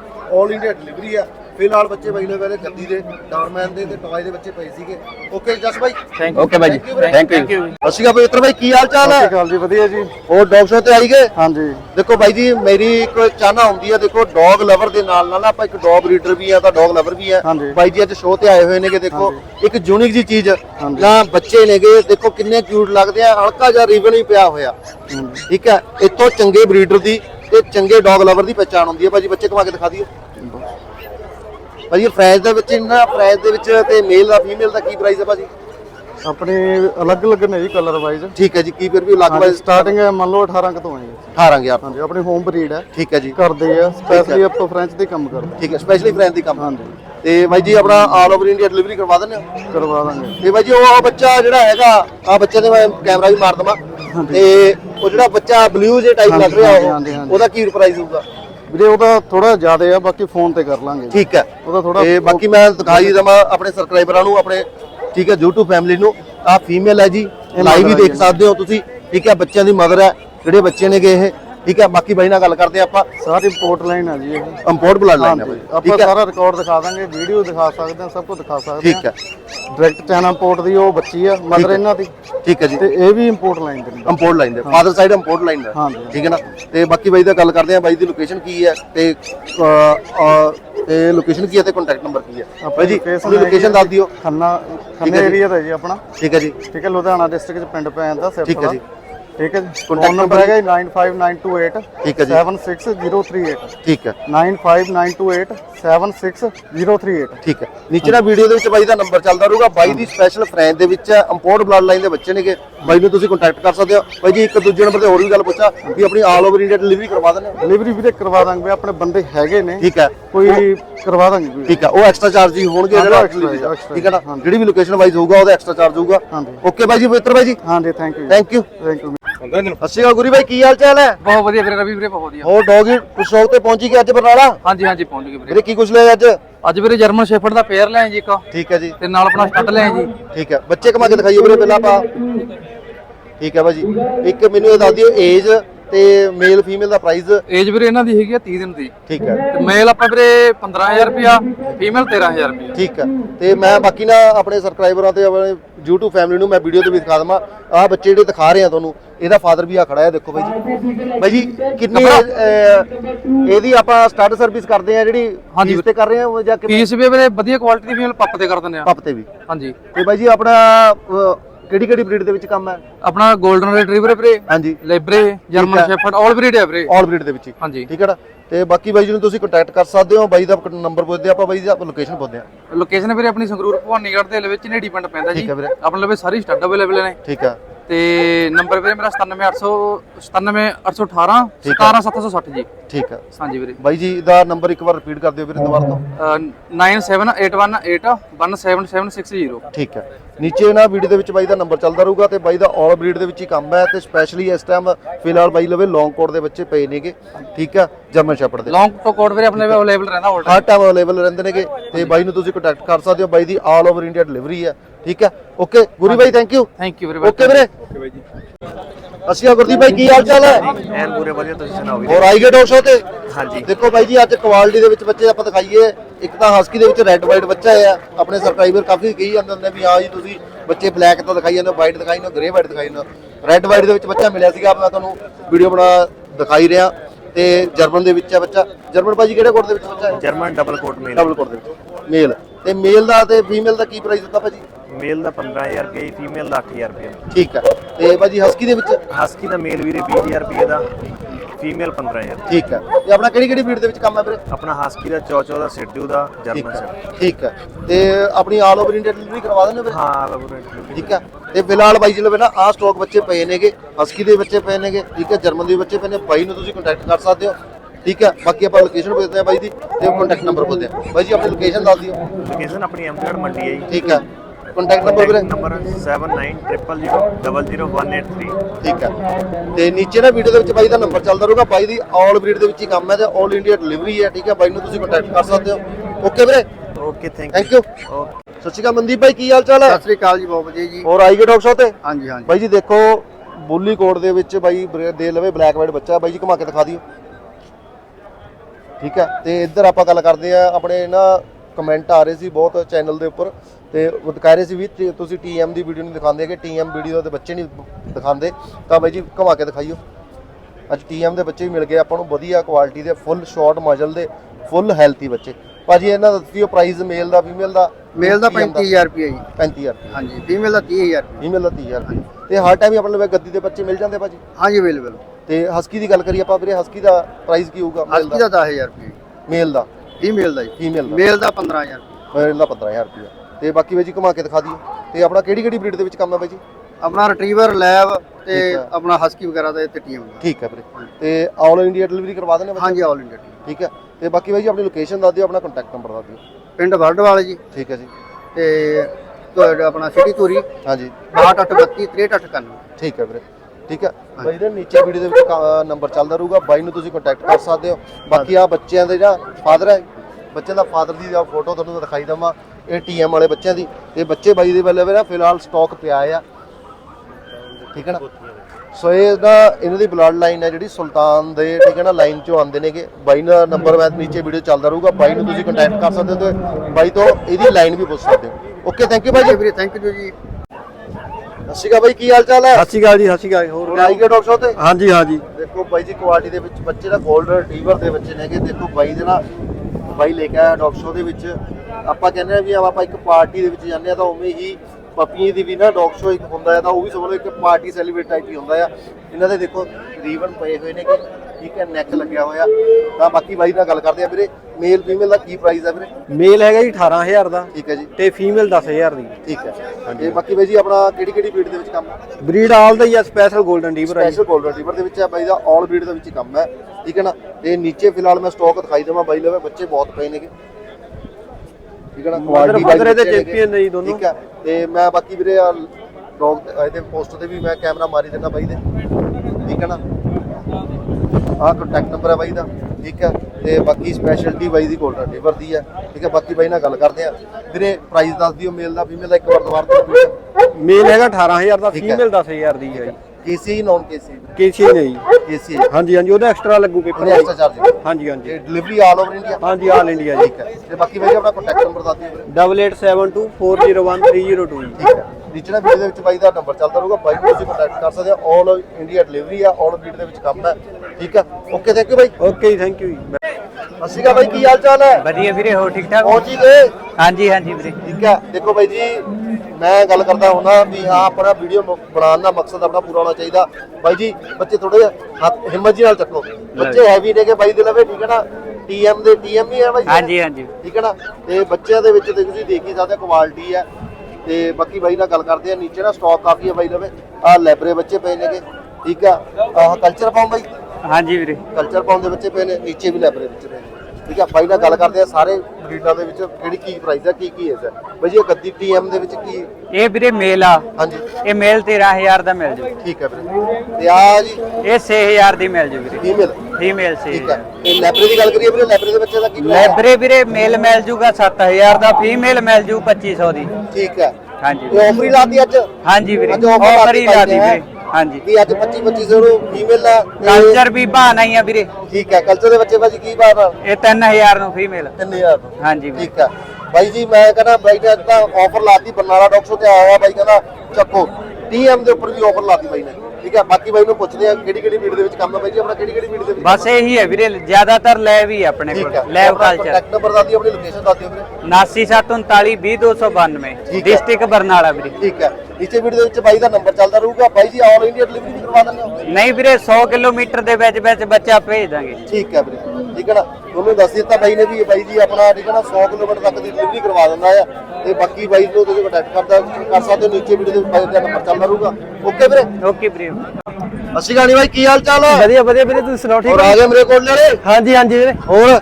ਆਲ ਇੰਡੀਆ ਡਿਲੀਵਰੀ ਹੈ। ਫਿਲਹਾਲ ਬੱਚੇ ਬਾਈ ਨੇ ਪਹਿਲੇ ਗੱਦੀ ਦੇ ਡਾਰਮੈਨ ਦੇ ਤੇ ਟਵਾਈ ਦੇ ਬੱਚੇ ਪਏ ਸੀਗੇ। ਓਕੇ ਜਸ ਬਾਈ। ਥੈਂਕ ਓਕੇ ਬਾਈ ਜੀ। ਥੈਂਕ ਯੂ ਅਸੀਂ ਕਾ ਪਵਿੱਤਰ ਬਾਈ ਕੀ ਹਾਲ ਚਾਲ ਹੈ? ਗੱਲ ਜੀ ਵਧੀਆ ਜੀ। ਹੋਰ ਡੌਗ ਸ਼ੋ ਤੇ ਆਈ ਗਏ? ਹਾਂਜੀ। ਦੇਖੋ ਬਾਈ ਜੀ ਮੇਰੀ ਇੱਕ ਚਾਹਨਾ ਹੁੰਦੀ ਹੈ ਦੇਖੋ ਡੌਗ ਲਵਰ ਦੇ ਨਾਲ ਨਾਲ ਆਪਾਂ ਇੱਕ ਡੌਗ ਰੀਡਰ ਵੀ ਆ ਤਾਂ ਡੌਗ ਲਵਰ ਵੀ ਆ। ਬਾਈ ਜੀ ਅੱਜ ਸ਼ੋਅ ਤੇ ਆਏ ਹੋਏ ਨੇਗੇ ਦੇਖੋ ਇੱਕ ਯੂਨਿਕ ਜੀ ਚੀਜ਼। ਜਾਂ ਬੱਚੇ ਨੇਗੇ ਦੇਖੋ ਕਿੰਨੇ ਕਿਊਟ ਲੱਗਦੇ ਆ ਹਲਕਾ ਜਿਹਾ ਰਿਬਨ ਵੀ ਪਿਆ ਹੋਇਆ। ਠੀਕ ਹੈ? ਇਤੋਂ ਚੰਗੇ ਬਰੀਡਰ ਦੀ ਤੇ ਚੰਗੇ ਡੌਗ ਲਵਰ ਦੀ ਪਛਾਣ ਹੁੰਦੀ ਹੈ। ਭਾਜੀ ਬੱਚੇ ਕਮਾ ਕੇ ਦਿਖਾ ਦਿਓ। ਭਾਜੀ ਫਰੈਂਚ ਦੇ ਵਿੱਚ ਇਹਨਾਂ ਫਰੈਂਚ ਦੇ ਵਿੱਚ ਤੇ ਮੇਲ ਦਾ ਫੀਮੇਲ ਦਾ ਕੀ ਪ੍ਰਾਈਸ ਹੈ ਭਾਜੀ? ਆਪਣੇ ਅਲੱਗ-ਅਲੱਗ ਨੇ ਜੀ ਕਲਰ ਵਾਈਜ਼ ਠੀਕ ਹੈ ਜੀ ਕੀ ਫਿਰ ਵੀ ਲੱਗ ਹਾਂਜੀ ਬਾਈ ਸਟਾਰਟਿੰਗ ਮੰਨ ਲਓ 18 ਕੁ ਤੋਂ ਹੈ ਜੀ। 18000 ਹਾਂਜੀ ਆਪਣੀ ਹੋਮ ਬਰੀਡ ਹੈ। ਠੀਕ ਹੈ ਜੀ। ਕਰਦੇ ਆ ਸਪੈਸ਼ਲੀ ਆਪਾਂ ਫ੍ਰੈਂਚ ਦੇ ਕੰਮ ਕਰਦੇ। ਠੀਕ ਹੈ ਸਪੈਸ਼ਲੀ ਫਰੈਂਚ ਦੀ ਕੰਮ। ਹਾਂਜੀ। ਤੇ ਬਾਈ ਜੀ ਆਪਣਾ ਆਲ ਓਵਰ ਇੰਡੀਆ ਡਿਲੀਵਰੀ ਕਰਵਾ ਦਿੰਦੇ ਹੋ? ਕਰਵਾ ਦਾਂਗੇ। ਤੇ ਬਾਈ ਜੀ ਉਹ ਬੱਚਾ ਜਿਹੜਾ ਹੈਗਾ ਆ ਬੱਚੇ ਦੇ ਮੈਂ ਕੈਮਰਾ ਵੀ ਮਾਰ ਦਵਾਂ। ਤੇ ਉਹ ਜਿਹੜਾ ਬੱਚਾ ਬਲੂ ਜੇ ਟਾਈਪ ਲੱਗ ਰਿਹਾ। ਉਹਦਾ ਕੀ ਪ੍ਰਾਈਸ ਹੋਊਗਾ? ਵੀਰੇ ਉਹਦਾ ਥੋੜਾ ਜ਼ਿਆਦਾ ਆ ਬਾਕੀ ਫੋਨ ਤੇ ਕਰ ਲਾਂਗੇ। ਠੀਕ ਹੈ ਉਹਦਾ ਥੋੜਾ ਤੇ ਬਾਕੀ ਮੈਂ ਦਿਖਾਈ ਦਵਾਂ ਆਪਣੇ ਸਬਸਕ੍ਰਾਈਬਰਾਂ ਨੂੰ ਆਪਣੇ ਠੀਕ ਹੈ YouTube ਫੈਮਿਲੀ ਨੂੰ। ਆ ਫੀਮੇਲ ਹੈ ਜੀ ਲਾਈਵ ਵੀ ਦੇਖ। ਸਕਦੇ ਹੋ ਤੁਸੀਂ। ਠੀਕ ਹੈ ਬੱਚਿਆਂ ਦੀ ਮਦਰ ਹੈ ਜਿਹੜੇ ਬੱਚੇ ਨੇਗੇ ਇਹ। ਠੀਕ ਹੈ ਬਾਕੀ ਬਾਈ ਨਾਲ ਗੱਲ ਕਰਦੇ ਹਾਂ ਆਪਾਂ। ਸਾਰੀ ਇੰਪੋਰਟ ਲਾਈਨ ਆ ਜੀ ਇਹ। ਇੰਪੋਰਟ ਬਲੱਡ ਲਾਈਨ ਹੈ ਬਾਈ। ਆਪਾਂ ਠੀਕ ਹੈ। ਸਾਰਾ ਰਿਕਾਰਡ ਦਿਖਾ ਦਾਂਗੇ ਵੀਡੀਓ ਦਿਖਾ ਸਕਦੇ ਹਾਂ ਸਭ ਕੁਝ ਦਿਖਾ ਸਕਦੇ ਠੀਕ ਹੈ। ਡਾਇਰੈਕਟ ਚੈਨਲ ਇੰਪੋਰਟ ਦੀ ਉਹ ਬੱਚੀ ਆ ਮਦਰ ਇਹਨਾਂ ਦੀ। ਠੀਕ ਹੈ ਜੀ। ਤੇ ਇਹ ਵੀ ਇੰਪੋਰਟ ਲਾਈਨ ਦੇ ਇੰਪੋਰਟ ਲਾਈਨ ਦੇ। ਫਾਦਰ ਸਾਈਡ ਇੰਪੋਰਟ ਲਾਈਨ ਦਾ। ਠੀਕ ਹੈ ਨਾ? ਤੇ ਬਾਕੀ ਬਾਈ ਦਾ ਗੱਲ ਕਰਦੇ ਆ ਬਾਈ ਦੀ ਲੋਕੇਸ਼ਨ ਕੀ ਹੈ ਤੇ ਤੇ ਲੋਕੇਸ਼ਨ ਕੀ ਹੈ ਤੇ ਕੰਟੈਕਟ ਨੰਬਰ ਕੀ ਹੈ। ਬਾਈ ਜੀ ਆਪਣੀ ਲੋਕੇਸ਼ਨ ਦੱਸ ਦਿਓ। ਖੰਨਾ ਖੰਨੇ ਹੈ। ਏਰੀਆ ਦਾ ਜੀ ਆਪਣਾ। ਠੀਕ ਹੈ ਜੀ। ਠੀਕ ਹੈ ਲੁਧਿਆਣਾ ਡਿਸਟ੍ਰਿਕਟ ਚ ਪਿੰਡ ਪੈ ਜਾਂਦਾ ਸਿਰਫ ਠੀਕ ਹੈ ਜੀ। ਠੀਕ ਹੈ ਜੀ? ਫੋਨ ਨੰਬਰ ਹੈਗਾ ਜੀ 95928 ਠੀਕ ਹੈ ਜੀ। 76038 ਠੀਕ ਹੈ। 95928 76038 ਠੀਕ ਹੈ। ਨੀਚੇ ਨਾ ਵੀਡੀਓ ਦੇ ਵਿੱਚ ਬਾਈ ਦਾ ਨੰਬਰ ਚੱਲਦਾ ਰਹੂਗਾ। ਬਾਈ ਦੀ ਸਪੈਸ਼ਲ ਫਰੈਂਚ ਦੇ ਵਿੱਚ ਇੰਪੋਰਟ ਬਲੱਡ ਲਾਈਨ ਦੇ ਬੱਚੇ ਨੇਗੇ। ਬਾਈ ਨੂੰ ਤੁਸੀਂ ਕੰਟੈਕਟ ਕਰ ਸਕਦੇ ਹੋ। ਬਾਈ ਜੀ ਇੱਕ ਦੂਜੇ ਨੰਬਰ ਤੇ ਹੋਰ ਵੀ ਗੱਲ ਪੁੱਛਾਂ ਵੀ ਆਪਣੀ ਆਲ ਓਵਰ ਇੰਡੀਆ ਡਿਲੀਵਰੀ ਕਰਵਾ ਦਿੰਦੇ ਹੋ। ਡਿਲੀਵਰੀ ਵੀਰੇ ਕਰਵਾ ਦਾਂਗੇ ਵੀ ਆਪਣੇ ਬੰਦੇ ਹੈਗੇ ਨੇ। ਠੀਕ ਹੈ। ਕੋਈ ਕਰਵਾ ਦਾਂਗੇ ਠੀਕ ਹੈ ਉਹ ਐਕਸਟਰਾ ਚਾਰਜ ਹੀ ਹੋਣਗੇ ਜਿਹੜਾ ਠੀਕ ਹੈ ਨਾ। ਜਿਹੜੀ ਵੀ ਲੋਕੇਸ਼ਨ ਵਾਈਜ਼ ਹੋਊਗਾ ਉਹਦਾ ਐਕਸਟਰਾ ਚਾਰਜ ਹੋਊਗਾ। ਹਾਂਜੀ। ਓਕੇ ਬਾਈ ਜੀ ਪਵਿੱਤਰ ਬਾਈ ਜੀ। ਹਾਂਜੀ thank you thank you thank you ਸਤਿ ਸ਼੍ਰੀ ਅਕਾਲ ਗੁਰੀ ਬਾਈ ਕੀ ਹਾਲ ਚਾਲ ਹੈ? ਬਹੁਤ ਵਧੀਆ ਵੀਰੇ ਰਵੀ ਵੀਰੇ ਬਹੁਤ ਵਧੀਆ। ਹੋਰ ਡੌਗੀ ਸ਼ੌਕ ਤੇ ਪਹੁੰਚੀ ਗਿਆ ਅੱਜ ਬਰਨਾਲਾ? ਹਾਂਜੀ ਹਾਂਜੀ ਪਹੁੰਚ ਗਏ ਵੀਰੇ ਕੀ ਕੁਛ ਲਿਆ ਅੱਜ? ਅੱਜ ਵੀਰੇ ਜਰਮਨ ਸ਼ੇਫਰਡ ਦਾ ਪੇਅਰ ਲਿਆਏ ਜੀ ਇੱਕ। ਠੀਕ ਹੈ ਜੀ। ਤੇ ਨਾਲ ਆਪਣਾ ਸਟੱਡ ਲਿਆਏ ਜੀ। ਠੀਕ ਹੈ। ਬੱਚੇ ਕਮਾ ਕੇ ਦਿਖਾਈਏ ਵੀਰੇ ਪਹਿਲਾਂ ਆਪਾਂ। ਠੀਕ ਹੈ ਭਾਜੀ। ਇੱਕ ਮੈਨੂੰ ਇਹ ਦੱਸ ਦਿਓ ਏਜ ਤੇ ਮੇਲ ਫੀਮੇਲ ਦਾ ਪ੍ਰਾਈਸ ਏਜ ਵੀਰੇ ਇਹਨਾਂ ਦੀ ਹੈਗੀ ਆ 30 ਦਿਨ ਦੀ। ਠੀਕ ਹੈ। ਤੇ ਮੇਲ ਆਪਾਂ ਵੀਰੇ 15000 ਰੁਪਿਆ ਫੀਮੇਲ 13000 ਰੁਪਿਆ ਠੀਕ ਹੈ। ਤੇ ਮੈਂ ਬਾਕੀ ਨਾ ਆਪਣੇ ਸਬਸਕ੍ਰਾਈਬਰਾਂ ਤੇ ਆਪਣੇ YouTube ਫੈਮਿਲੀ ਨੂੰ ਮੈਂ ਵੀਡੀਓ ਤੇ ਵੀ ਦਿਖਾ ਦਵਾਂ। ਆਹ ਬੱਚੇ ਜਿਹੜੇ ਦਿਖਾ ਰਹੇ ਆ ਤੁਹਾਨੂੰ ਇਹਦਾ ਫਾਦਰ ਵੀ ਆ ਖੜਾ ਹੈ ਦੇਖੋ ਬਾਈ ਜੀ। ਬਾਈ ਜੀ ਕਿੰਨੀ ਅਹ, ਇਹਦੀ ਆਪਾਂ ਸਟਾਰਟ ਸਰਵਿਸ ਕਰਦੇ ਆ ਜਿਹੜੀ ਹਾਂਜੀ। ਫੀਸ ਤੇ ਕਰ ਰਹੇ ਆ ਜਾਂ ਕਿ ਪੀਸ ਵੀ ਵੀਰੇ ਵਧੀਆ ਕੁਆਲਿਟੀ ਦੀ ਫੀਮੇਲ ਪੱਪ ਤੇ ਕਰ ਦਿੰਦੇ ਆ। ਪੱਪ ਤੇ ਵੀ। ਹਾਂਜੀ। ਤੇ ਬਾਈ ਜੀ ਆਪਣਾ ਕਿਹੜੀ ਕਿਹੜੀ ਬਰੀਡ ਦੇ ਵਿੱਚ ਕੰਮ ਹੈ? ਆਪਣਾ 골ਡਨ ਰਿਟਰੀਵਰ ਵੀਰੇ। ਹਾਂਜੀ। Labrador German shepherd all breed ਹੈ। ਵੀਰੇ। ਆਲ ਬਰੀਡ ਦੇ ਵਿੱਚ ਹਾਂਜੀ। ਠੀਕ ਹੈ ਨਾ? ਤੇ ਬਾਕੀ ਬਾਈ ਜੀ ਨੂੰ ਤੁਸੀਂ ਕੰਟੈਕਟ ਕਰ ਸਕਦੇ ਹੋ ਬਾਈ ਦਾ ਨੰਬਰ ਪੁੱਛਦੇ ਆਪਾਂ ਬਾਈ ਦੀ ਲੋਕੇਸ਼ਨ ਪੁੱਛਦੇ ਆ ਲੋਕੇਸ਼ਨ ਵੀਰੇ ਆਪਣੀ ਸੰਗਰੂਰ ਭਵਾਨੀਗੜ੍ਹ ਦੇ ਵਿੱਚ ਨੇੜੀ ਪਿੰਡ ਪੈਂਦਾ ਜੀ। ਆਪਣੇ ਲਵੇ ਸਾਰੀ ਸਟੱਡ ਅਵੇਲੇਬਲ ਨੇ। ਠੀਕ ਹੈ। ਤੇ ਨੰਬਰ ਵੀਰੇ ਮੇਰਾ 97800 97818 ਠੀਕ ਹੈ। 17760 ਜੀ। ਠੀਕ ਹੈ। ਹਾਂਜੀ ਵੀਰੇ। ਬਾਈ ਜੀ ਦਾ ਨੰਬਰ ਇੱਕ ਵਾਰ ਰਿਪੀਟ ਕਰ ਦਿਓ ਵੀਰੇ ਦੁਬਾਰਾ ਤੋਂ। ਅਹ 9781811760 ਠੀਕ ਹੈ। ਨੀਚੇ ਨਾ ਵੀਡੀਓ ਦੇ ਵਿੱਚ ਬਾਈ ਦਾ ਨੰਬਰ ਚੱਲਦਾ ਰਹੂਗਾ ਤੇ ਬਾਈ ਦਾ ਆਲ ਬਰੀਡ ਦੇ ਵਿੱਚ ਹੀ ਕੰਮ ਹੈ ਤੇ ਸਪੈਸ਼ਲੀ ਇਸ ਟਾਈਮ ਫਿਲਹਾਲ ਬਾਈ ਲਵੇ ਲੌਂਗ ਕੋਟ ਦੇ ਬੱਚੇ ਪਏ ਨੇਗੇ। ਠੀਕ ਹੈ ਜਰਮਨ ਸ਼ੈਪਰਡ ਦੇ। ਲੌਂਗ ਟੋ ਕੋਡ ਵੀਰੇ ਆਪਣੇ ਅਵੇਲੇਬਲ ਰਹਿੰਦਾ ਹਰ ਟਾਈਮ ਅਵੇਲੇਬਲ ਰਹਿੰਦੇ ਨੇਗੇ ਤੇ ਬਾਈ ਨੂੰ ਤੁਸੀਂ ਕੰਟੈਕਟ ਕਰ ਸਕਦੇ ਹੋ। ਬਾਈ ਦੀ ਆਲ ਓਵਰ ਇੰਡੀਆ ਡਿਲੀਵਰੀ ਹੈ। ਠੀਕ ਹੈ। ਓਕੇ ਗੁਰੀ ਬਾਈ ਥੈਂਕ ਯੂ ਥੈਂਕ ਯੂ ਵੀਰੇ। ਓਕੇ ਵੀਰੇ ਅਸੀਂ ਗੁਰਦੀਪ ਬਾਈ ਕੀ ਹਾਲ ਚਾਲ ਹੈ? ਐਨ ਪੂਰੇ ਵਧੀਆ ਤੁਸੀਂ ਸੁਣਾਓ ਹੋਰ ਆਈ ਗਏ ਡੋਗ ਸ਼ੋ ਤੇ ਹਾਂਜੀ। ਦੇਖੋ ਬਾਈ ਜੀ ਅੱਜ ਕੁਆਲਿਟੀ ਦੇ ਵਿੱਚ ਬੱਚੇ ਆਪਾਂ ਦਿਖਾਈਏ। ਇੱਕ ਤਾਂ ਹਸਕੀ ਦੇ ਵਿੱਚ ਰੈੱਡ ਵਾਈਟ ਬੱਚਾ ਹੈ ਆਪਣੇ ਸਬਸਕ੍ਰਾਈਬਰ ਕਾਫੀ ਕਹੀ ਜਾਂਦੇ ਹੁੰਦੇ ਵੀ ਹਾਂ ਜੀ ਤੁਸੀਂ ਬੱਚੇ ਬਲੈਕ ਤਾਂ ਦਿਖਾਈ ਜਾਂਦੇ ਵਾਈਟ ਦਿਖਾਈ ਜਾਂਦੇ ਗ੍ਰੇ ਵਾਈਟ ਦਿਖਾਈ ਜਾਂਦੇ ਰੈੱਡ ਵਾਈਟ ਦੇ ਵਿੱਚ ਬੱਚਾ ਮਿਲਿਆ ਸੀਗਾ ਮੈਂ ਤੁਹਾਨੂੰ ਵੀਡੀਓ ਬਣਾ ਦਿਖਾਈ ਰਿਹਾ। ਤੇ ਜਰਮਨ ਦੇ ਵਿੱਚ ਹੈ ਬੱਚਾ। ਜਰਮਨ ਭਾਜੀ ਕਿਹੜੇ ਕੋਡ ਦੇ ਵਿੱਚ ਬੱਚਾ ਹੈ? German double coat male double coat ਦੇ ਵਿੱਚ। ਮੇਲ ਤੇ ਮੇਲ ਦਾ ਤੇ ਫੀਮੇਲ ਦਾ ਕੀ ਪ੍ਰਾਈਸ ਦਿੱਤਾ ਭਾਜੀ? ਮੇਲ ਦਾ 15000 ਰੁਪਏ ਫੀਮੇਲ ਦਾ 8000 ਰੁਪਏ। ਠੀਕ ਹੈ। ਤੇ ਭਾਜੀ ਹਸਕੀ ਦੇ ਵਿੱਚ? ਹਸਕੀ ਦਾ ਮੇਲ ਵੀਰੇ 20000 ਰੁਪਏ ਦਾ ਫੀਮੇਲ 15000 ਠੀਕ ਹੈ। ਤੇ ਆਪਣਾ ਕਿਹੜੀ ਕਿਹੜੀ ਬਰੀਡ ਦੇ ਵਿੱਚ ਕੰਮ ਹੈ ਵੀਰੇ? ਆਪਣਾ ਹਸਕੀ ਦਾ ਚੌਚੋ ਦਾ ਸਿੱਡੂ ਦਾ ਜਰਮਨ ਸਿੱਡ। ਠੀਕ ਹੈ। ਤੇ ਆਪਣੀ ਆਲ ਓਵਰ ਇੰਡੀਆ ਡਿਲੀਵਰੀ ਕਰਵਾ ਦਿੰਦੇ ਵੀਰੇ? ਹਾਂ ਲੈਬੋਰੇਟਰੀ ਠੀਕ ਹੈ। ਤੇ ਫਿਲਹਾਲ ਬਾਈ ਜੀ ਲਵੇ ਨਾ ਆ ਸਟਾਕ ਬੱਚੇ ਪਏ ਨੇਗੇ ਹਸਕੀ ਦੇ ਬੱਚੇ ਪਏ ਨੇਗੇ ਠੀਕ ਹੈ ਜਰਮਨ ਦੇ ਬੱਚੇ ਪਏ ਨੇ। ਬਾਈ ਨੂੰ ਤੁਸੀਂ ਕੰਟੈਕਟ ਕਰ ਸਕਦੇ ਹੋ। ਠੀਕ ਹੈ ਬਾਕੀ ਆਪਾਂ ਲੋਕੇਸ਼ਨ ਭੇਜਦੇ ਆ ਬਾਈ ਦੀ ਤੇ ਕੰਟੈਕਟ ਨੰਬਰ ਬੋਲਦੇ ਆ ਬਾਈ ਜੀ ਆਪਣੀ ਲੋਕੇਸ਼ਨ ਦੱਸ ਦਿਓ। ਲੋਕੇਸ਼ਨ ਆਪਣੀ ਅਮਗੜ ਮੰਡੀ ਹੈ ਜੀ। ਠੀਕ ਹੈ ਕੰਟੈਕਟ ਨੰਬਰ ਵੀਰੇ? ਨੰਬਰ 7900000183 ਠੀਕ ਹੈ ਤੇ ਨੀਚੇ ਨਾ ਵੀਡੀਓ ਦੇ ਵਿੱਚ ਬਾਈ ਦਾ ਨੰਬਰ ਚੱਲਦਾ ਰਹੂਗਾ। ਬਾਈ ਦੀ ਆਲ ਬਰੀਡ ਦੇ ਵਿੱਚ ਹੀ ਕੰਮ ਹੈ ਤੇ ਆਲ ਇੰਡੀਆ ਡਿਲੀਵਰੀ ਹੈ ਠੀਕ ਹੈ। ਬਾਈ ਨੂੰ ਤੁਸੀਂ ਕੰਟੈਕਟ ਕਰ ਸਕਦੇ ਹੋ। ਓਕੇ ਵੀਰੇ? ਓਕੇ ਥੈਂਕ ਥੈਂਕ ਯੂ ਸਤਿ ਸ਼੍ਰੀ ਅਕਾਲ ਮਨਦੀਪ ਭਾਈ ਕੀ ਹਾਲ ਚਾਲ ਹੈ? ਸਤਿ ਸ੍ਰੀ ਅਕਾਲ ਜੀ ਬਹੁਤ ਵਧੀਆ ਜੀ। ਹੋਰ ਆਈ ਗਏ ਡਾਕਟਰ ਸਾਹਿਬ ਤੇ? ਹਾਂਜੀ ਹਾਂਜੀ। ਬਾਈ ਜੀ ਦੇਖੋ ਬੁੱਲੀ ਕੋਟ ਦੇ ਵਿੱਚ ਬਾਈ ਦੇ ਲਵੇ ਬਲੈਕ ਵਾਈਟ ਬੱਚਾ ਬਾਈ ਜੀ ਘੁਮਾ ਕੇ ਦਿਖਾ ਦਿਓ। ਠੀਕ ਹੈ? ਤੇ ਇੱਧਰ ਆਪਾਂ ਗੱਲ ਕਰਦੇ ਆ ਆਪਣੇ ਨਾ ਕਮੈਂਟ ਆ ਰਹੇ ਸੀ ਬਹੁਤ ਚੈਨਲ ਦੇ ਉੱਪਰ ਤੇ ਉਹ ਦਿਖਾ ਰਹੇ ਸੀ ਵੀ ਤੇ ਤੁਸੀਂ ਟੀਐਮ ਦੀ ਵੀਡੀਓ ਨਹੀਂ ਦਿਖਾਉਂਦੇ ਕਿ ਟੀਐਮ ਵੀਡੀਓ ਦੇ ਬੱਚੇ ਨਹੀਂ ਦਿਖਾਉਂਦੇ। ਤਾਂ ਬਾਈ ਜੀ ਘੁਮਾ ਕੇ ਦਿਖਾਈਓ। ਅੱਜ ਟੀਐਮ ਦੇ ਬੱਚੇ ਵੀ ਮਿਲ ਗਏ ਆਪਾਂ ਨੂੰ ਵਧੀਆ ਕੁਆਲਿਟੀ ਦੇ ਫੁੱਲ ਸ਼ਾਰਟ ਮਜਲ ਦੇ ਫੁੱਲ ਹੈਲਥੀ ਬੱਚੇ। ਭਾਜੀ ਇਹਨਾਂ ਦਾ ਦੱਸਿਓ ਪ੍ਰਾਈਸ ਮੇਲ ਦਾ ਫੀਮੇਲ ਦਾ? ਮੇਲ ਦਾ TM 35000 ਰੁਪਏ ਜੀ। 35000 ਰੁਪਏ ਹਾਂਜੀ ਫੀਮੇਲ ਦਾ 30000 ਰੁਪਏ ਫੀਮੇਲ ਦਾ 30000 ਰੁਪਏ ਤੇ ਹਰ ਟਾਈਮ ਹੀ ਆਪਣੇ ਲਵੇ ਗੱਦੀ ਦੇ ਬੱਚੇ ਮਿਲ ਜਾਂਦੇ ਭਾਜੀ? ਹਾਂਜੀ ਅਵੇਲੇਬਲ ਤੇ ਹਸਕੀ ਦੀ ਗੱਲ ਕਰੀਏ ਆਪਾਂ ਵੀਰੇ ਹਸਕੀ ਦਾ ਪ੍ਰਾਈਸ ਕੀ ਹੋਊਗਾ? ਹਸਕੀ ਦਾ 10000 ਰੁਪਏ। ਮੇਲ ਦਾ? ਫੀਮੇਲ ਦਾ ਜੀ। ਫੀਮੇਲ ਦਾ। ਮੇਲ ਦਾ 15000 ਰੁਪਏ। ਮੇਲ ਦਾ 15000 ਰੁਪਏ। ਤੇ ਬਾਕੀ ਬਾਈ ਜੀ ਘੁਮਾ ਕੇ ਦਿਖਾ ਦਿਓ। ਤੇ ਆਪਣਾ ਕਿਹੜੀ ਕਿਹੜੀ ਬਰੀਡ ਦੇ ਵਿੱਚ ਕੰਮ ਹੈ ਬਾਈ ਜੀ? ਆਪਣਾ ਰਿਟਰੀਵਰ ਲੈਬ ਤੇ ਠੀਕ ਹੈ। ਆਪਣਾ ਹਸਕੀ ਵਗੈਰਾ ਦਾ ਤੇ ਟੀਮ ਠੀਕ ਹੈ ਵੀਰੇ। ਤੇ ਆਲ ਇੰਡੀਆ ਡਿਲੀਵਰੀ ਕਰਵਾ ਦਿੰਦੇ ਬੱਚੇ ਹਾਂਜੀ ਆਲ ਇੰਡੀਆ ਟੀਮ ਠੀਕ ਹੈ ਤੇ ਬਾਕੀ ਬਾਈ ਜੀ ਆਪਣੀ ਲੋਕੇਸ਼ਨ ਦੱਸ ਦਿਓ ਆਪਣਾ ਕੰਟੈਕਟ ਨੰਬਰ ਦੱਸ ਦਿਓ। ਪਿੰਡ ਵਰਡਵਾਲ ਜੀ। ਠੀਕ ਹੈ ਜੀ। ਤੇ ਤੁਹਾਡਾ ਆਪਣਾ ਸਿਟੀ ਧੂਰੀ। ਹਾਂਜੀ। 6232 6391 ਠੀਕ ਹੈ ਵੀਰੇ। ਠੀਕ ਹੈ? ਬਾਈ ਦੇ ਨੀਚੇ ਵੀਡੀਓ ਦੇ ਵਿੱਚ ਨੰਬਰ ਚੱਲਦਾ ਰਹੂਗਾ। ਬਾਈ ਨੂੰ ਤੁਸੀਂ ਕੰਟੈਕਟ ਕਰ ਸਕਦੇ ਹੋ। ਬਾਕੀ ਆ ਬੱਚਿਆਂ ਦੇ ਜਿਹੜਾ ਫਾਦਰ ਹੈ ਬੱਚੇ ਦਾ ਫਾਦਰ ਦੀ ਫੋਟੋ ਤੁਹਾਨੂੰ ਦਿਖਾਈ ਦਵਾਂ ਇਹ ਟੀਐਮ ਵਾਲੇ ਬੱਚਿਆਂ ਦੀ। ਤੇ ਬੱਚੇ ਬਾਈ ਦੇ ਵੱਲੇ ਨਾ ਫਿਲਹਾਲ ਸਟਾਕ ਪਿਆ ਆ। ਠੀਕ ਹੈ ਨਾ? ਸੋ ਇਹ ਨਾ ਇਹਨਾਂ ਦੀ ਬਲੱਡ ਲਾਈਨ ਹੈ ਜਿਹੜੀ ਸੁਲਤਾਨ ਦੇ, ਠੀਕ ਹੈ ਨਾ ਲਾਈਨ ਚੋਂ ਆਉਂਦੇ ਨੇਗੇ। ਬਾਈ ਦਾ ਨੰਬਰ ਮੈਂ ਨੀਚੇ ਵੀਡੀਓ ਚੱਲਦਾ ਰਹੂਗਾ। ਬਾਈ ਨੂੰ ਤੁਸੀਂ ਕੰਟੈਕਟ ਕਰ ਸਕਦੇ ਹੋ ਤੇ ਬਾਈ ਤੋਂ ਇਹਦੀ ਲਾਈਨ ਵੀ ਪੁੱਛ ਸਕਦੇ ਹੋ। ਓਕੇ ਥੈਂਕ ਯੂ ਬਾਈ ਜੀ। ਵੀਰੇ ਥੈਂਕ ਯੂ ਜੀ। ਸਤਿ ਸ਼੍ਰੀ ਅਕਾਲ ਬਾਈ ਕੀ ਹਾਲ ਚਾਲ ਹੈ? ਸਤਿ ਸ਼੍ਰੀ ਅਕਾਲ ਜੀ ਸਤਿ ਸ਼੍ਰੀ ਅਕਾਲ ਹੋਰ ਹੋਰ ਆਈ ਗਏ ਡਾਕਟਰ ਸਾਹਿਬ ਤੇ? ਹਾਂਜੀ ਹਾਂਜੀ। ਦੇਖੋ ਬਾਈ ਜੀ ਕੁਆਲਿਟੀ ਦੇ ਵਿੱਚ ਬੱਚੇ ਦਾ 골ਡਨ ਰਿਟਰੀਵਰ ਦੇ ਬੱਚੇ ਨੇਗੇ ਦੇਖੋ ਬਾਈ ਦੇ ਨਾ ਬਾਈ ਲੈ ਕੇ ਆਇਆ ਡੌਗ ਸ਼ੋ ਦੇ ਵਿੱਚ। ਆਪਾਂ ਕਹਿੰਦੇ ਆ ਵੀ ਆਪਾਂ ਇੱਕ ਪਾਰਟੀ ਦੇ ਵਿੱਚ ਜਾਂਦੇ ਆ ਤਾਂ ਉਵੇਂ ਹੀ ਪਪੀਆਂ ਦੀ ਵੀ ਨਾ ਡੌਗ ਸ਼ੋ ਇੱਕ ਹੁੰਦਾ ਹੈ ਤਾਂ ਉਹ ਵੀ ਸਮਝ ਲਓ ਇੱਕ ਪਾਰਟੀ ਸੈਲੀਬ੍ਰੇਟ ਟਾਈਪ ਹੀ ਹੁੰਦਾ ਆ। ਇਹਨਾਂ ਦੇ ਦੇਖੋ ਰੀਵਨ ਪਏ ਹੋਏ ਨੇ ਕਿ ਠੀਕ ਹੈ ਨੈਕ ਲੱਗਿਆ ਹੋਇਆ। ਤਾਂ ਬਾਕੀ ਬਾਈ ਨਾਲ ਗੱਲ ਕਰਦੇ ਆ ਵੀਰੇ। ਮੇਲ ਫੀਮੇਲ ਦਾ ਕੀ ਪ੍ਰਾਈਸ ਹੈ ਵੀਰੇ? ਮੇਲ ਹੈਗਾ ਜੀ 18000 ਦਾ। ਠੀਕ ਹੈ ਜੀ। ਤੇ ਫੀਮੇਲ 10000 ਦੀ। ਠੀਕ ਹੈ। ਤੇ ਬਾਕੀ ਬਾਈ ਜੀ ਆਪਣਾ ਕਿਹੜੀ ਕਿਹੜੀ ਬਰੀਡ ਦੇ ਵਿੱਚ ਕੰਮ ਹੈ ਬਰੀਡ ਆਲ ਦਾ ਹੀ ਆ ਸਪੈਸ਼ਲ 골ਡਨ ਡੀਵਰ ਆ ਜੀ। ਸਪੈਸ਼ਲ 골ਡਨ ਰਿਵਰ ਦੇ ਵਿੱਚ ਹੈ ਬਾਈ ਦਾ ਆਲ ਬਰੀਡ ਦੇ ਵਿੱਚ ਹੀ ਕੰਮ ਹੈ ਠੀਕ ਹੈ ਨਾ? ਤੇ ਨੀਚੇ ਫਿਲਹਾਲ ਮੈਂ ਸਟਾਕ ਦਿਖਾਈ ਦੇਵਾਂ ਬਾਈ ਲਵੇ ਬੱਚੇ ਬਹੁਤ ਪਏ ਨੇਗੇ। ਠੀਕ ਹੈ ਨਾ? ਕੁਆਲਿਟੀ father ਇਹਦੇ champion ਨੇ ਜੀ ਦੋਨੋਂ। ਠੀਕ ਹੈ। ਤੇ ਮੈਂ ਬਾਕੀ ਵੀਰੇ ਡੌਗ ਇਹਦੇ ਪੋਸਟ ਤੇ ਵੀ ਮੈਂ ਕੈਮਰਾ ਮਾਰੀ ਦਿੰਦਾ ਬਾਈ ਦੇ। ਠੀਕ ਹੈ ਨਾ? ਆਹ ਕੰਟੈਕਟ ਨੰਬਰ ਹੈ ਬਾਈ ਦਾ ਠੀਕ ਹੈ ਤੇ ਬਾਕੀ ਸਪੈਸ਼ਲਟੀ ਬਾਈ ਦੀ 골ਡਨ ਰਿਵਰ ਦੀ ਹੈ ਠੀਕ ਹੈ ਬਾਕੀ ਬਾਈ ਨਾਲ ਗੱਲ ਕਰਦੇ ਆ। ਵੀਰੇ ਪ੍ਰਾਈਸ ਦੱਸ ਦਿਓ ਮੇਲ ਦਾ ਫੀਮੇਲ ਦਾ ਇੱਕ ਵਾਰ ਦੁਬਾਰਾ ਤੋਂ ਮੇਲ ਹੈਗਾ 18000 ਦਾ ਠੀਕ ਹੈ। ਫੀਮੇਲ 10000 ਦੀ ਹੈ ਜੀ ਕੇਸੀ ਨੌਨ ਕੇਸੀ ਕੇਸੀ ਨੇ ਜੀ। ਕੇਸੀ ਹਾਂਜੀ ਹਾਂਜੀ ਉਹਦਾ ਐਕਸਟਰਾ ਲੱਗੂ ਪੇਪਰ ਉਹਨੇ ਐਕਸਟਰਾ ਚਾਰਜ ਹਾਂਜੀ ਹਾਂਜੀ। ਡਿਲੀਵਰੀ ਆਲ ਓਵਰ ਇੰਡੀਆ ਹਾਂਜੀ ਆਲ ਇੰਡੀਆ ਜੀ। ਠੀਕ ਹੈ ਤੇ ਬਾਕੀ ਬਾਈ ਆਪਣਾ ਕੰਟੈਕਟ ਨੰਬਰ ਦੱਸ ਦਿਓ ਵੀਰੇ। 8872401302 ਜੀ। ਠੀਕ ਹੈ ਨੀਚੇ ਨਾ ਵੀਡੀਓ ਦੇ ਵਿੱਚ ਬਾਈ ਦਾ ਨੰਬਰ ਚੱਲਦਾ ਰਹੂਗਾ ਬਾਈ ਨੂੰ ਤੁਸੀਂ ਕੰਟੈਕਟ ਕਰ ਸਕਦੇ ਹੋ। ਆਲ ਇੰਡੀਆ ਡਿਲੀਵਰੀ ਆ ਆਲ ਬੀਟ ਦੇ ਵਿੱਚ ਕੰਮ ਹੈ। ਠੀਕ ਹੈ okay thank you bye. Okay ਜੀ ਥੈਂਕ ਯੂ ਜੀ ਅਸੀਂ ਕਾ ਬਾਈ ਕੀ ਹਾਲ ਚਾਲ ਹੈ? ਵਧੀਆ ਵੀਰੇ ਹੋ ਠੀਕ ਠਾਕ ਪਹੁੰਚ ਹੀ ਗਏ? ਹਾਂਜੀ ਹਾਂਜੀ ਵੀਰੇ। ਠੀਕ ਹੈ ਦੇਖੋ ਬਾਈ ਜੀ ਮੈਂ ਗੱਲ ਕਰਦਾ ਹੁਣਾ ਵੀ ਹਾਂ ਆਪਣਾ ਵੀਡੀਓ ਬਣਾਉਣ ਦਾ ਮਕਸਦ ਆਪਣਾ ਪੂਰਾ ਹੋਣਾ ਚਾਹੀਦਾ। ਬਾਈ ਜੀ ਬੱਚੇ ਥੋੜੇ ਹਿੰਮਤ ਜੀ ਨਾਲ ਚੱਕੋ। ਬੱਚੇ ਹੈਵੀ ਨੇ ਕਿ ਬਾਈ ਦੇ ਲਵੇ ਠੀਕ ਹੈ ਨਾ? ਟੀਐਮ ਦੇ ਟੀਐਮ ਹੀ ਹੈ ਬਾਈ ਹਾਂਜੀ ਹਾਂਜੀ। ਠੀਕ ਹੈ ਨਾ? ਤੇ ਬੱਚਿਆਂ ਦੇ ਵਿੱਚ ਤੇ ਤੁਸੀਂ ਦੇਖ ਹੀ ਸਕਦੇ ਕੁਆਲਿਟੀ ਹੈ। ਤੇ ਬਾਕੀ ਬਾਈ ਨਾਲ ਗੱਲ ਕਰਦੇ ਆ ਨੀਚੇ ਨਾ ਸਟਾਕ ਕਾਫੀ ਹੈ ਬਾਈ ਲਵੇ ਆ ਲੈਬਰੇ ਬੱਚੇ ਪਏ ਨੇਗੇ ਠੀਕ ਆ? ਕਲਚਰ ਪਾਉਂ ਬਾਈ। ਹਾਂਜੀ ਵੀਰੇ। ਕਲਚਰ ਪਾਉਣ ਦੇ ਬੱਚੇ ਪਏ ਨੇ ਨੀਚੇ ਵੀ ਲੈਬਰੇ ਬੱਚੇ ਪਏ ਨੇ। ਠੀਕ ਆ ਬਾਈ ਨਾਲ ਗੱਲ ਕਰਦੇ ਆ ਸਾਰੇ ਬਰੀਡਾਂ ਦੇ ਵਿੱਚ ਕਿਹੜੀ ਕੀ ਪ੍ਰਾਈਸ ਹੈ ਕੀ ਕੀ ਹੈ ਸਰ ਬਾਈ ਜੀ ਇਹ ਗੱਦੀ ਟੀਐਮ ਦੇ ਵਿੱਚ ਕੀ? ਇਹ ਵੀਰੇ ਮੇਲ ਆ। ਹਾਂਜੀ। ਇਹ ਮੇਲ 13000 ਦਾ ਮਿਲ ਜੂ। ਠੀਕ ਹੈ ਵੀਰੇ। ਤੇ ਆ ਜੀ? ਇਹ 6000 ਦੀ ਮਿਲ ਜੂ ਵੀਰੇ। ਫੀਮੇਲ ਫੀਮੇਲ ਠੀਕ ਹੈ 6000 ਤੇ ਲੈਬਰੇ ਦੀ ਗੱਲ ਕਰੀਏ ਵੀਰੇ ਲੈਬਰੇ ਦੇ ਬੱਚੇ ਦਾ ਕੀ ਹੈ? ਲੈਬਰੇ ਵੀਰੇ ਮੇਲ ਮਿਲ ਜੂਗਾ 7000 ਦਾ ਫੀਮੇਲ ਮਿਲ ਜੂ 2500 ਦੀ। ਠੀਕ ਹੈ ਹਾਂਜੀ। ਇਹ ਆਫਰ ਹੀ ਲਾਤੀ ਅੱਜ? ਹਾਂਜੀ ਵੀਰੇ। ਆਫਰ ਹੀ ਲਾਤੀ ਹੈ। ਵੀਰੇ। ਹਾਂਜੀ। ਵੀ ਅੱਜ 25 2500 ਨੂੰ ਫੀਮੇਲ ਆ ਤੇ- ਕਲਚਰ ਵੀ ਬਹਾਨਾ ਹੀ ਆ ਵੀਰੇ। ਠੀਕ ਹੈ ਕਲਚਰ ਦੇ ਬੱਚੇ ਭਾਜੀ ਕੀ ਬਾਤ ਆ? ਇਹ 3000 ਨੂੰ ਫੀਮੇਲ 3000 ਨੂੰ। ਹਾਂਜੀ ਵੀਰੇ। ਠੀਕ ਹੈ ਬਾਈ ਜੀ ਮੈਂ ਕਹਿੰਦਾ ਬਾਈ ਨੇ ਅੱਜ ਤਾਂ ਆਫਰ ਲਾਤੀ ਬਰਨਾਲਾ ਡਾਕ ਸ਼ੋ ਤੇ ਆਇਆ ਹੋਇਆ ਬਾਈ ਕਹਿੰਦਾ ਚੱਕੋ ਟੀਐਮ ਦੇ ਉੱਪਰ ਵੀ ਆਫਰ ਲਾਤੀ ਬਾਈ ਨੇ। ਠੀਕ ਹੈ ਬਾਕੀ ਬਾਈ ਨੂੰ ਪੁੱਛਦੇ ਆ ਕਿਹੜੀ ਕਿਹੜੀ ਵੀਡੀਓ ਦੇ ਵਿੱਚ ਕੰਮ ਹੈ ਬਾਈ ਜੀ? ਆਪਣਾ ਕਿਹੜੀ ਕਿਹੜੀ ਵੀਡੀਓ ਦੇ ਵਿੱਚ ਬਸ ਇਹੀ ਹੈ ਵੀਰੇ ਜ਼ਿਆਦਾਤਰ ਲੈ ਵੀ ਆਪਣੇ ਠੀਕ ਹੈ ਕੋਲ ਲੈਬ ਕਲਚਰ ਕੰਟੈਕਟ ਨੰਬਰ ਦੱਸ ਦਿਓ ਆਪਣੀ ਲੋਕੇਸ਼ਨ ਦੱਸ ਦਿਓ ਵੀਰੇ। 8739 ਠੀਕ ਹੈ। ਡਿਸਟ੍ਰਿਕਟ ਬਰਨਾਲਾ ਵੀਰੇ। ਠੀਕ ਹੈ ਨੀਚੇ ਵੀਡੀਓ ਦੇ ਵਿੱਚ ਬਾਈ ਦਾ ਨੰਬਰ ਚੱਲਦਾ ਰਹੂਗਾ। ਬਾਈ ਜੀ ਆਲ ਇੰਡੀਆ ਡਿਲੀਵਰੀ ਵੀ ਕਰਵਾ ਦਿੰਦੇ ਹੋ? ਨਹੀਂ ਵੀਰੇ 100 ਕਿਲੋਮੀਟਰ ਦੇ ਵਿੱਚ ਵਿੱਚ ਬੱਚਾ ਭੇਜ ਦਾਂਗੇ। ਠੀਕ ਹੈ ਵੀਰੇ। ਠੀਕ ਹੈ ਨਾ? ਤੁਹਾਨੂੰ ਦੱਸ ਦਿੱਤਾ ਬਾਈ ਨੇ ਵੀ ਇਹ ਬਾਈ ਜੀ ਆਪਣਾ ਠੀਕ ਹੈ ਨਾ 100 ਕਿਲੋਮੀਟਰ ਤੱਕ ਦੀ ਡਿਲੀਵਰੀ ਕਰਵਾ ਦਿੰਦਾ ਆ। ਤੇ ਬਾਕੀ ਬਾਈ ਨੂੰ ਤੁਸੀਂ ਕੰਟੈਕਟ ਕਰਦਾ ਕਰ ਸਕਦੇ ਹੋ ਨੀਚੇ ਵੀਡੀਓ ਦੇ ਵਿੱਚ ਬਾਈ ਦਾ ਨੰਬਰ ਚੱਲਦਾ ਰਹੂਗਾ। ਓਕੇ ਵੀਰੇ? ਓਕੇ ਵੀਰੇ। ਅਸੀਂ ਗਾਣੀ ਬਾਈ ਕੀ ਹਾਲ ਚਾਲ ਹੈ ਵਧੀਆ ਵਧੀਆ ਵੀਰੇ ਤੁਸੀਂ ਸੁਣਾਓ ਠੀਕ ਹੋਰ ਆ ਗਏ ਮੇਰੇ ਕੋਲ ਜਿਹੜੇ ਹਾਂਜੀ ਹਾਂਜੀ ਵੀਰੇ। ਹੋਰ?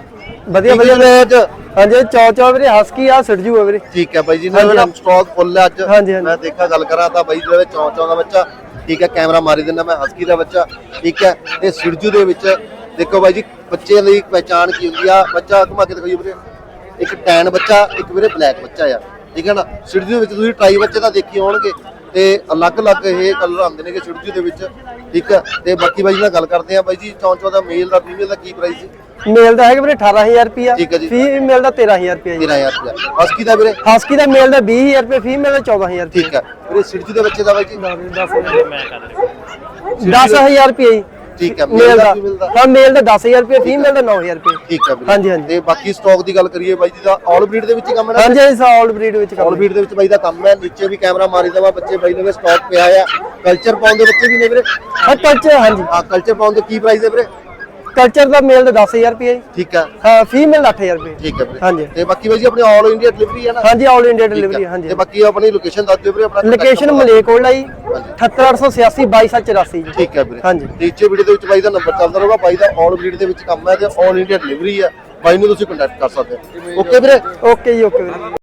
ਵਧੀਆ ਵਧੀਆ। ਅੱਜ? ਹਾਂਜੀ ਚੌ ਚੌ ਵੀਰੇ ਹਸਕੀ ਆ ਸਿੱਟ ਜੂਗਾ ਵੀਰੇ। ਠੀਕ ਹੈ ਬਾਈ ਜੀ ਹਾਂਜੀ, ਨੇ ਹਾਂਜੀ। ਸਟਾਕ ਫੁੱਲ ਹੈ ਅੱਜ। ਹਾਂਜੀ, ਹਾਂਜੀ। ਮੈਂ ਦੇਖਾ ਗੱਲ ਕਰਾਂ ਤਾਂ ਬਾਈ ਦੇ ਵਿੱਚ ਚੌਂ ਚੌਂ ਦਾ ਬੱਚਾ। ਠੀਕ ਹੈ ਕੈਮਰਾ ਮਾਰੀ ਦਿੰਦਾ ਮੈਂ ਹਸਕੀ ਦਾ ਬੱਚਾ। ਠੀਕ ਹੈ ਤੇ ਸਿਰਜੂ ਦੇ ਵਿੱਚ ਦੇਖੋ ਬਾਈ ਜੀ ਬੱਚੇ ਦੀ ਪਹਿਚਾਣ ਕੀ ਹੁੰਦੀ ਆ? ਬੱਚਾ ਘੁਮਾ ਕੇ ਦਿਖਾਈਓ ਵੀਰੇ। ਇੱਕ ਟੈਨ ਬੱਚਾ ਇੱਕ ਵੀਰੇ ਬਲੈਕ ਬੱਚਾ ਆ। ਠੀਕ ਹੈ ਨਾ? ਸਿਰਜੂ ਦੇ ਵਿੱਚ ਤੁਸੀਂ ਟਰਾਈ ਬੱਚੇ ਤਾਂ ਦੇਖੀ ਹੋਣਗੇ। ਤੇ ਅਲੱਗ-ਅਲੱਗ ਇਹ ਕਲਰ ਆਉਂਦੇ ਨੇਗੇ ਸਿਰਜੂ ਦੇ ਵਿੱਚ। ਠੀਕ ਹੈ ਤੇ ਬਾਕੀ ਬਾਈ ਜੀ ਨਾਲ ਗੱਲ ਕਰਦੇ ਆ ਬਾਈ ਜੀ ਚੌਂ ਚੌਂ ਦਾ ਮੇਲ ਦਾ ਫੀਮੇਲ ਦਾ ਕੀ ਪ੍ਰਾਈਸ ਹੈ ਮੇਲ ਦਾ ਹੈਗਾ ਵੀਰੇ 18000 ਰੁਪਿਆ ਠੀਕ ਹੈ ਜੀ। ਫੀਮੇਲ ਦਾ 13000 ਰੁਪਿਆ ਜੀ। 13000 ਰੁਪਇਆ। ਹਸਕੀ ਦਾ ਵੀਰੇ? ਹਸਕੀ ਦਾ ਮੇਲ ਦਾ 20000 ਰੁਪਏ ਫੀਮੇਲ ਦਾ 14000 ਰੁਪਏ ਠੀਕ ਹੈ। ਵੀਰੇ ਸਿਰਜੂ ਦੇ ਬੱਚੇ ਦਾ ਬਾਈ ਜੀ? 10000 ਰੁਪਏ ਜੀ ਠੀਕ ਹੈ ਮੇਲ ਦਾ female ਦਾ ਹਾਂ ਮੇਲ ਦਾ 10000 ਰੁਪਏ ਫੀਮੇਲ ਦਾ 9000 ਰੁਪਏ ਠੀਕ ਹੈ ਵੀਰੇ। ਹਾਂਜੀ, ਹਾਂਜੀ। ਤੇ ਬਾਕੀ ਸਟਾਕ ਦੀ ਗੱਲ ਕਰੀਏ ਬਾਈ ਜੀ ਦਾ ਆਲ ਬਰੀਡ ਦੇ ਵਿੱਚ ਹੀ ਕੰਮ ਹੈ ਹਾਂਜੀ ਹਾਂਜੀ ਆਲ ਬਰੀਡ ਵਿੱਚ ਆਲ ਕੰਮ ਬਰੀਡ ਦੇ ਵਿੱਚ ਬਾਈ ਦਾ ਕੰਮ ਹੈ। ਨੀਚੇ ਵੀ ਕੈਮਰਾ ਮਾਰੀ ਦਵਾ ਬੱਚੇ ਬਾਈ ਨੇ ਸਟਾਕ ਪਿਆ ਆ ਕਲਚਰ ਪਾਉਣ ਦੇ ਬੱਚੇ ਵੀ ਨੇ ਵੀਰੇ? ਹਾਂ ਕਲਚਰ ਹਾਂਜੀ। ਆ ਕਲਚਰ ਪਾਉਣ ਦੇ ਕੀ ਪ੍ਰਾਈਸ ਹੈ ਵੀਰੇ? ਕਲਚਰ ਦਾ ਮੇਲ ਦਾ 10000 ਰੁਪਏ ਜੀ। ਠੀਕ ਹੈ ਹਾਂ ਫੀਮੇਲ ਦਾ 8000 ਰੁਪਏ ਠੀਕ ਹੈ ਵੀਰੇ। ਹਾਂਜੀ। ਤੇ ਬਾਕੀ ਬਾਈ ਜੀ ਆਪਣੀ ਆਲ ਇੰਡੀਆ ਡਿਲੀਵਰੀ ਹੈ ਨਾ? ਹਾਂਜੀ ਆਲ ਇੰਡੀਆ ਠੀਕ ਡਿਲੀਵਰੀ। ਹਾਂਜੀ। ਤੇ ਬਾਕੀ ਆਪਣੀ ਲੋਕੇਸ਼ਨ ਦੱਸ ਦਿਓ ਵੀਰੇ ਆਪਣਾ contact ਲੋਕੇਸ਼ਨ number। ਮਲੇਕੋਟਲਾ ਜੀ ਹਾਂਜੀ। 78886 22784 ਜੀ। ਠੀਕ ਹੈ ਵੀਰੇ। ਹਾਂਜੀ। ਨੀਚੇ ਵੀਡੀਓ ਦੇ ਵਿੱਚ ਬਾਈ ਦਾ ਨੰਬਰ ਚੱਲਦਾ ਰਹੂਗਾ ਬਾਈ ਦਾ ਆਲ ਬਰੀਡ ਦੇ ਵਿੱਚ ਕੰਮ ਹੈ ਤੇ ਆਲ ਇੰਡੀਆ ਡਿਲੀਵਰੀ ਹੈ। ਬਾਈ ਨੂੰ ਤੁਸੀਂ ਕੰਟੈਕਟ ਕਰ ਸਕਦੇ ਹੋ। ਓਕੇ ਵੀਰੇ। ਓਕੇ ਜੀ ਓਕੇ ਵੀਰੇ।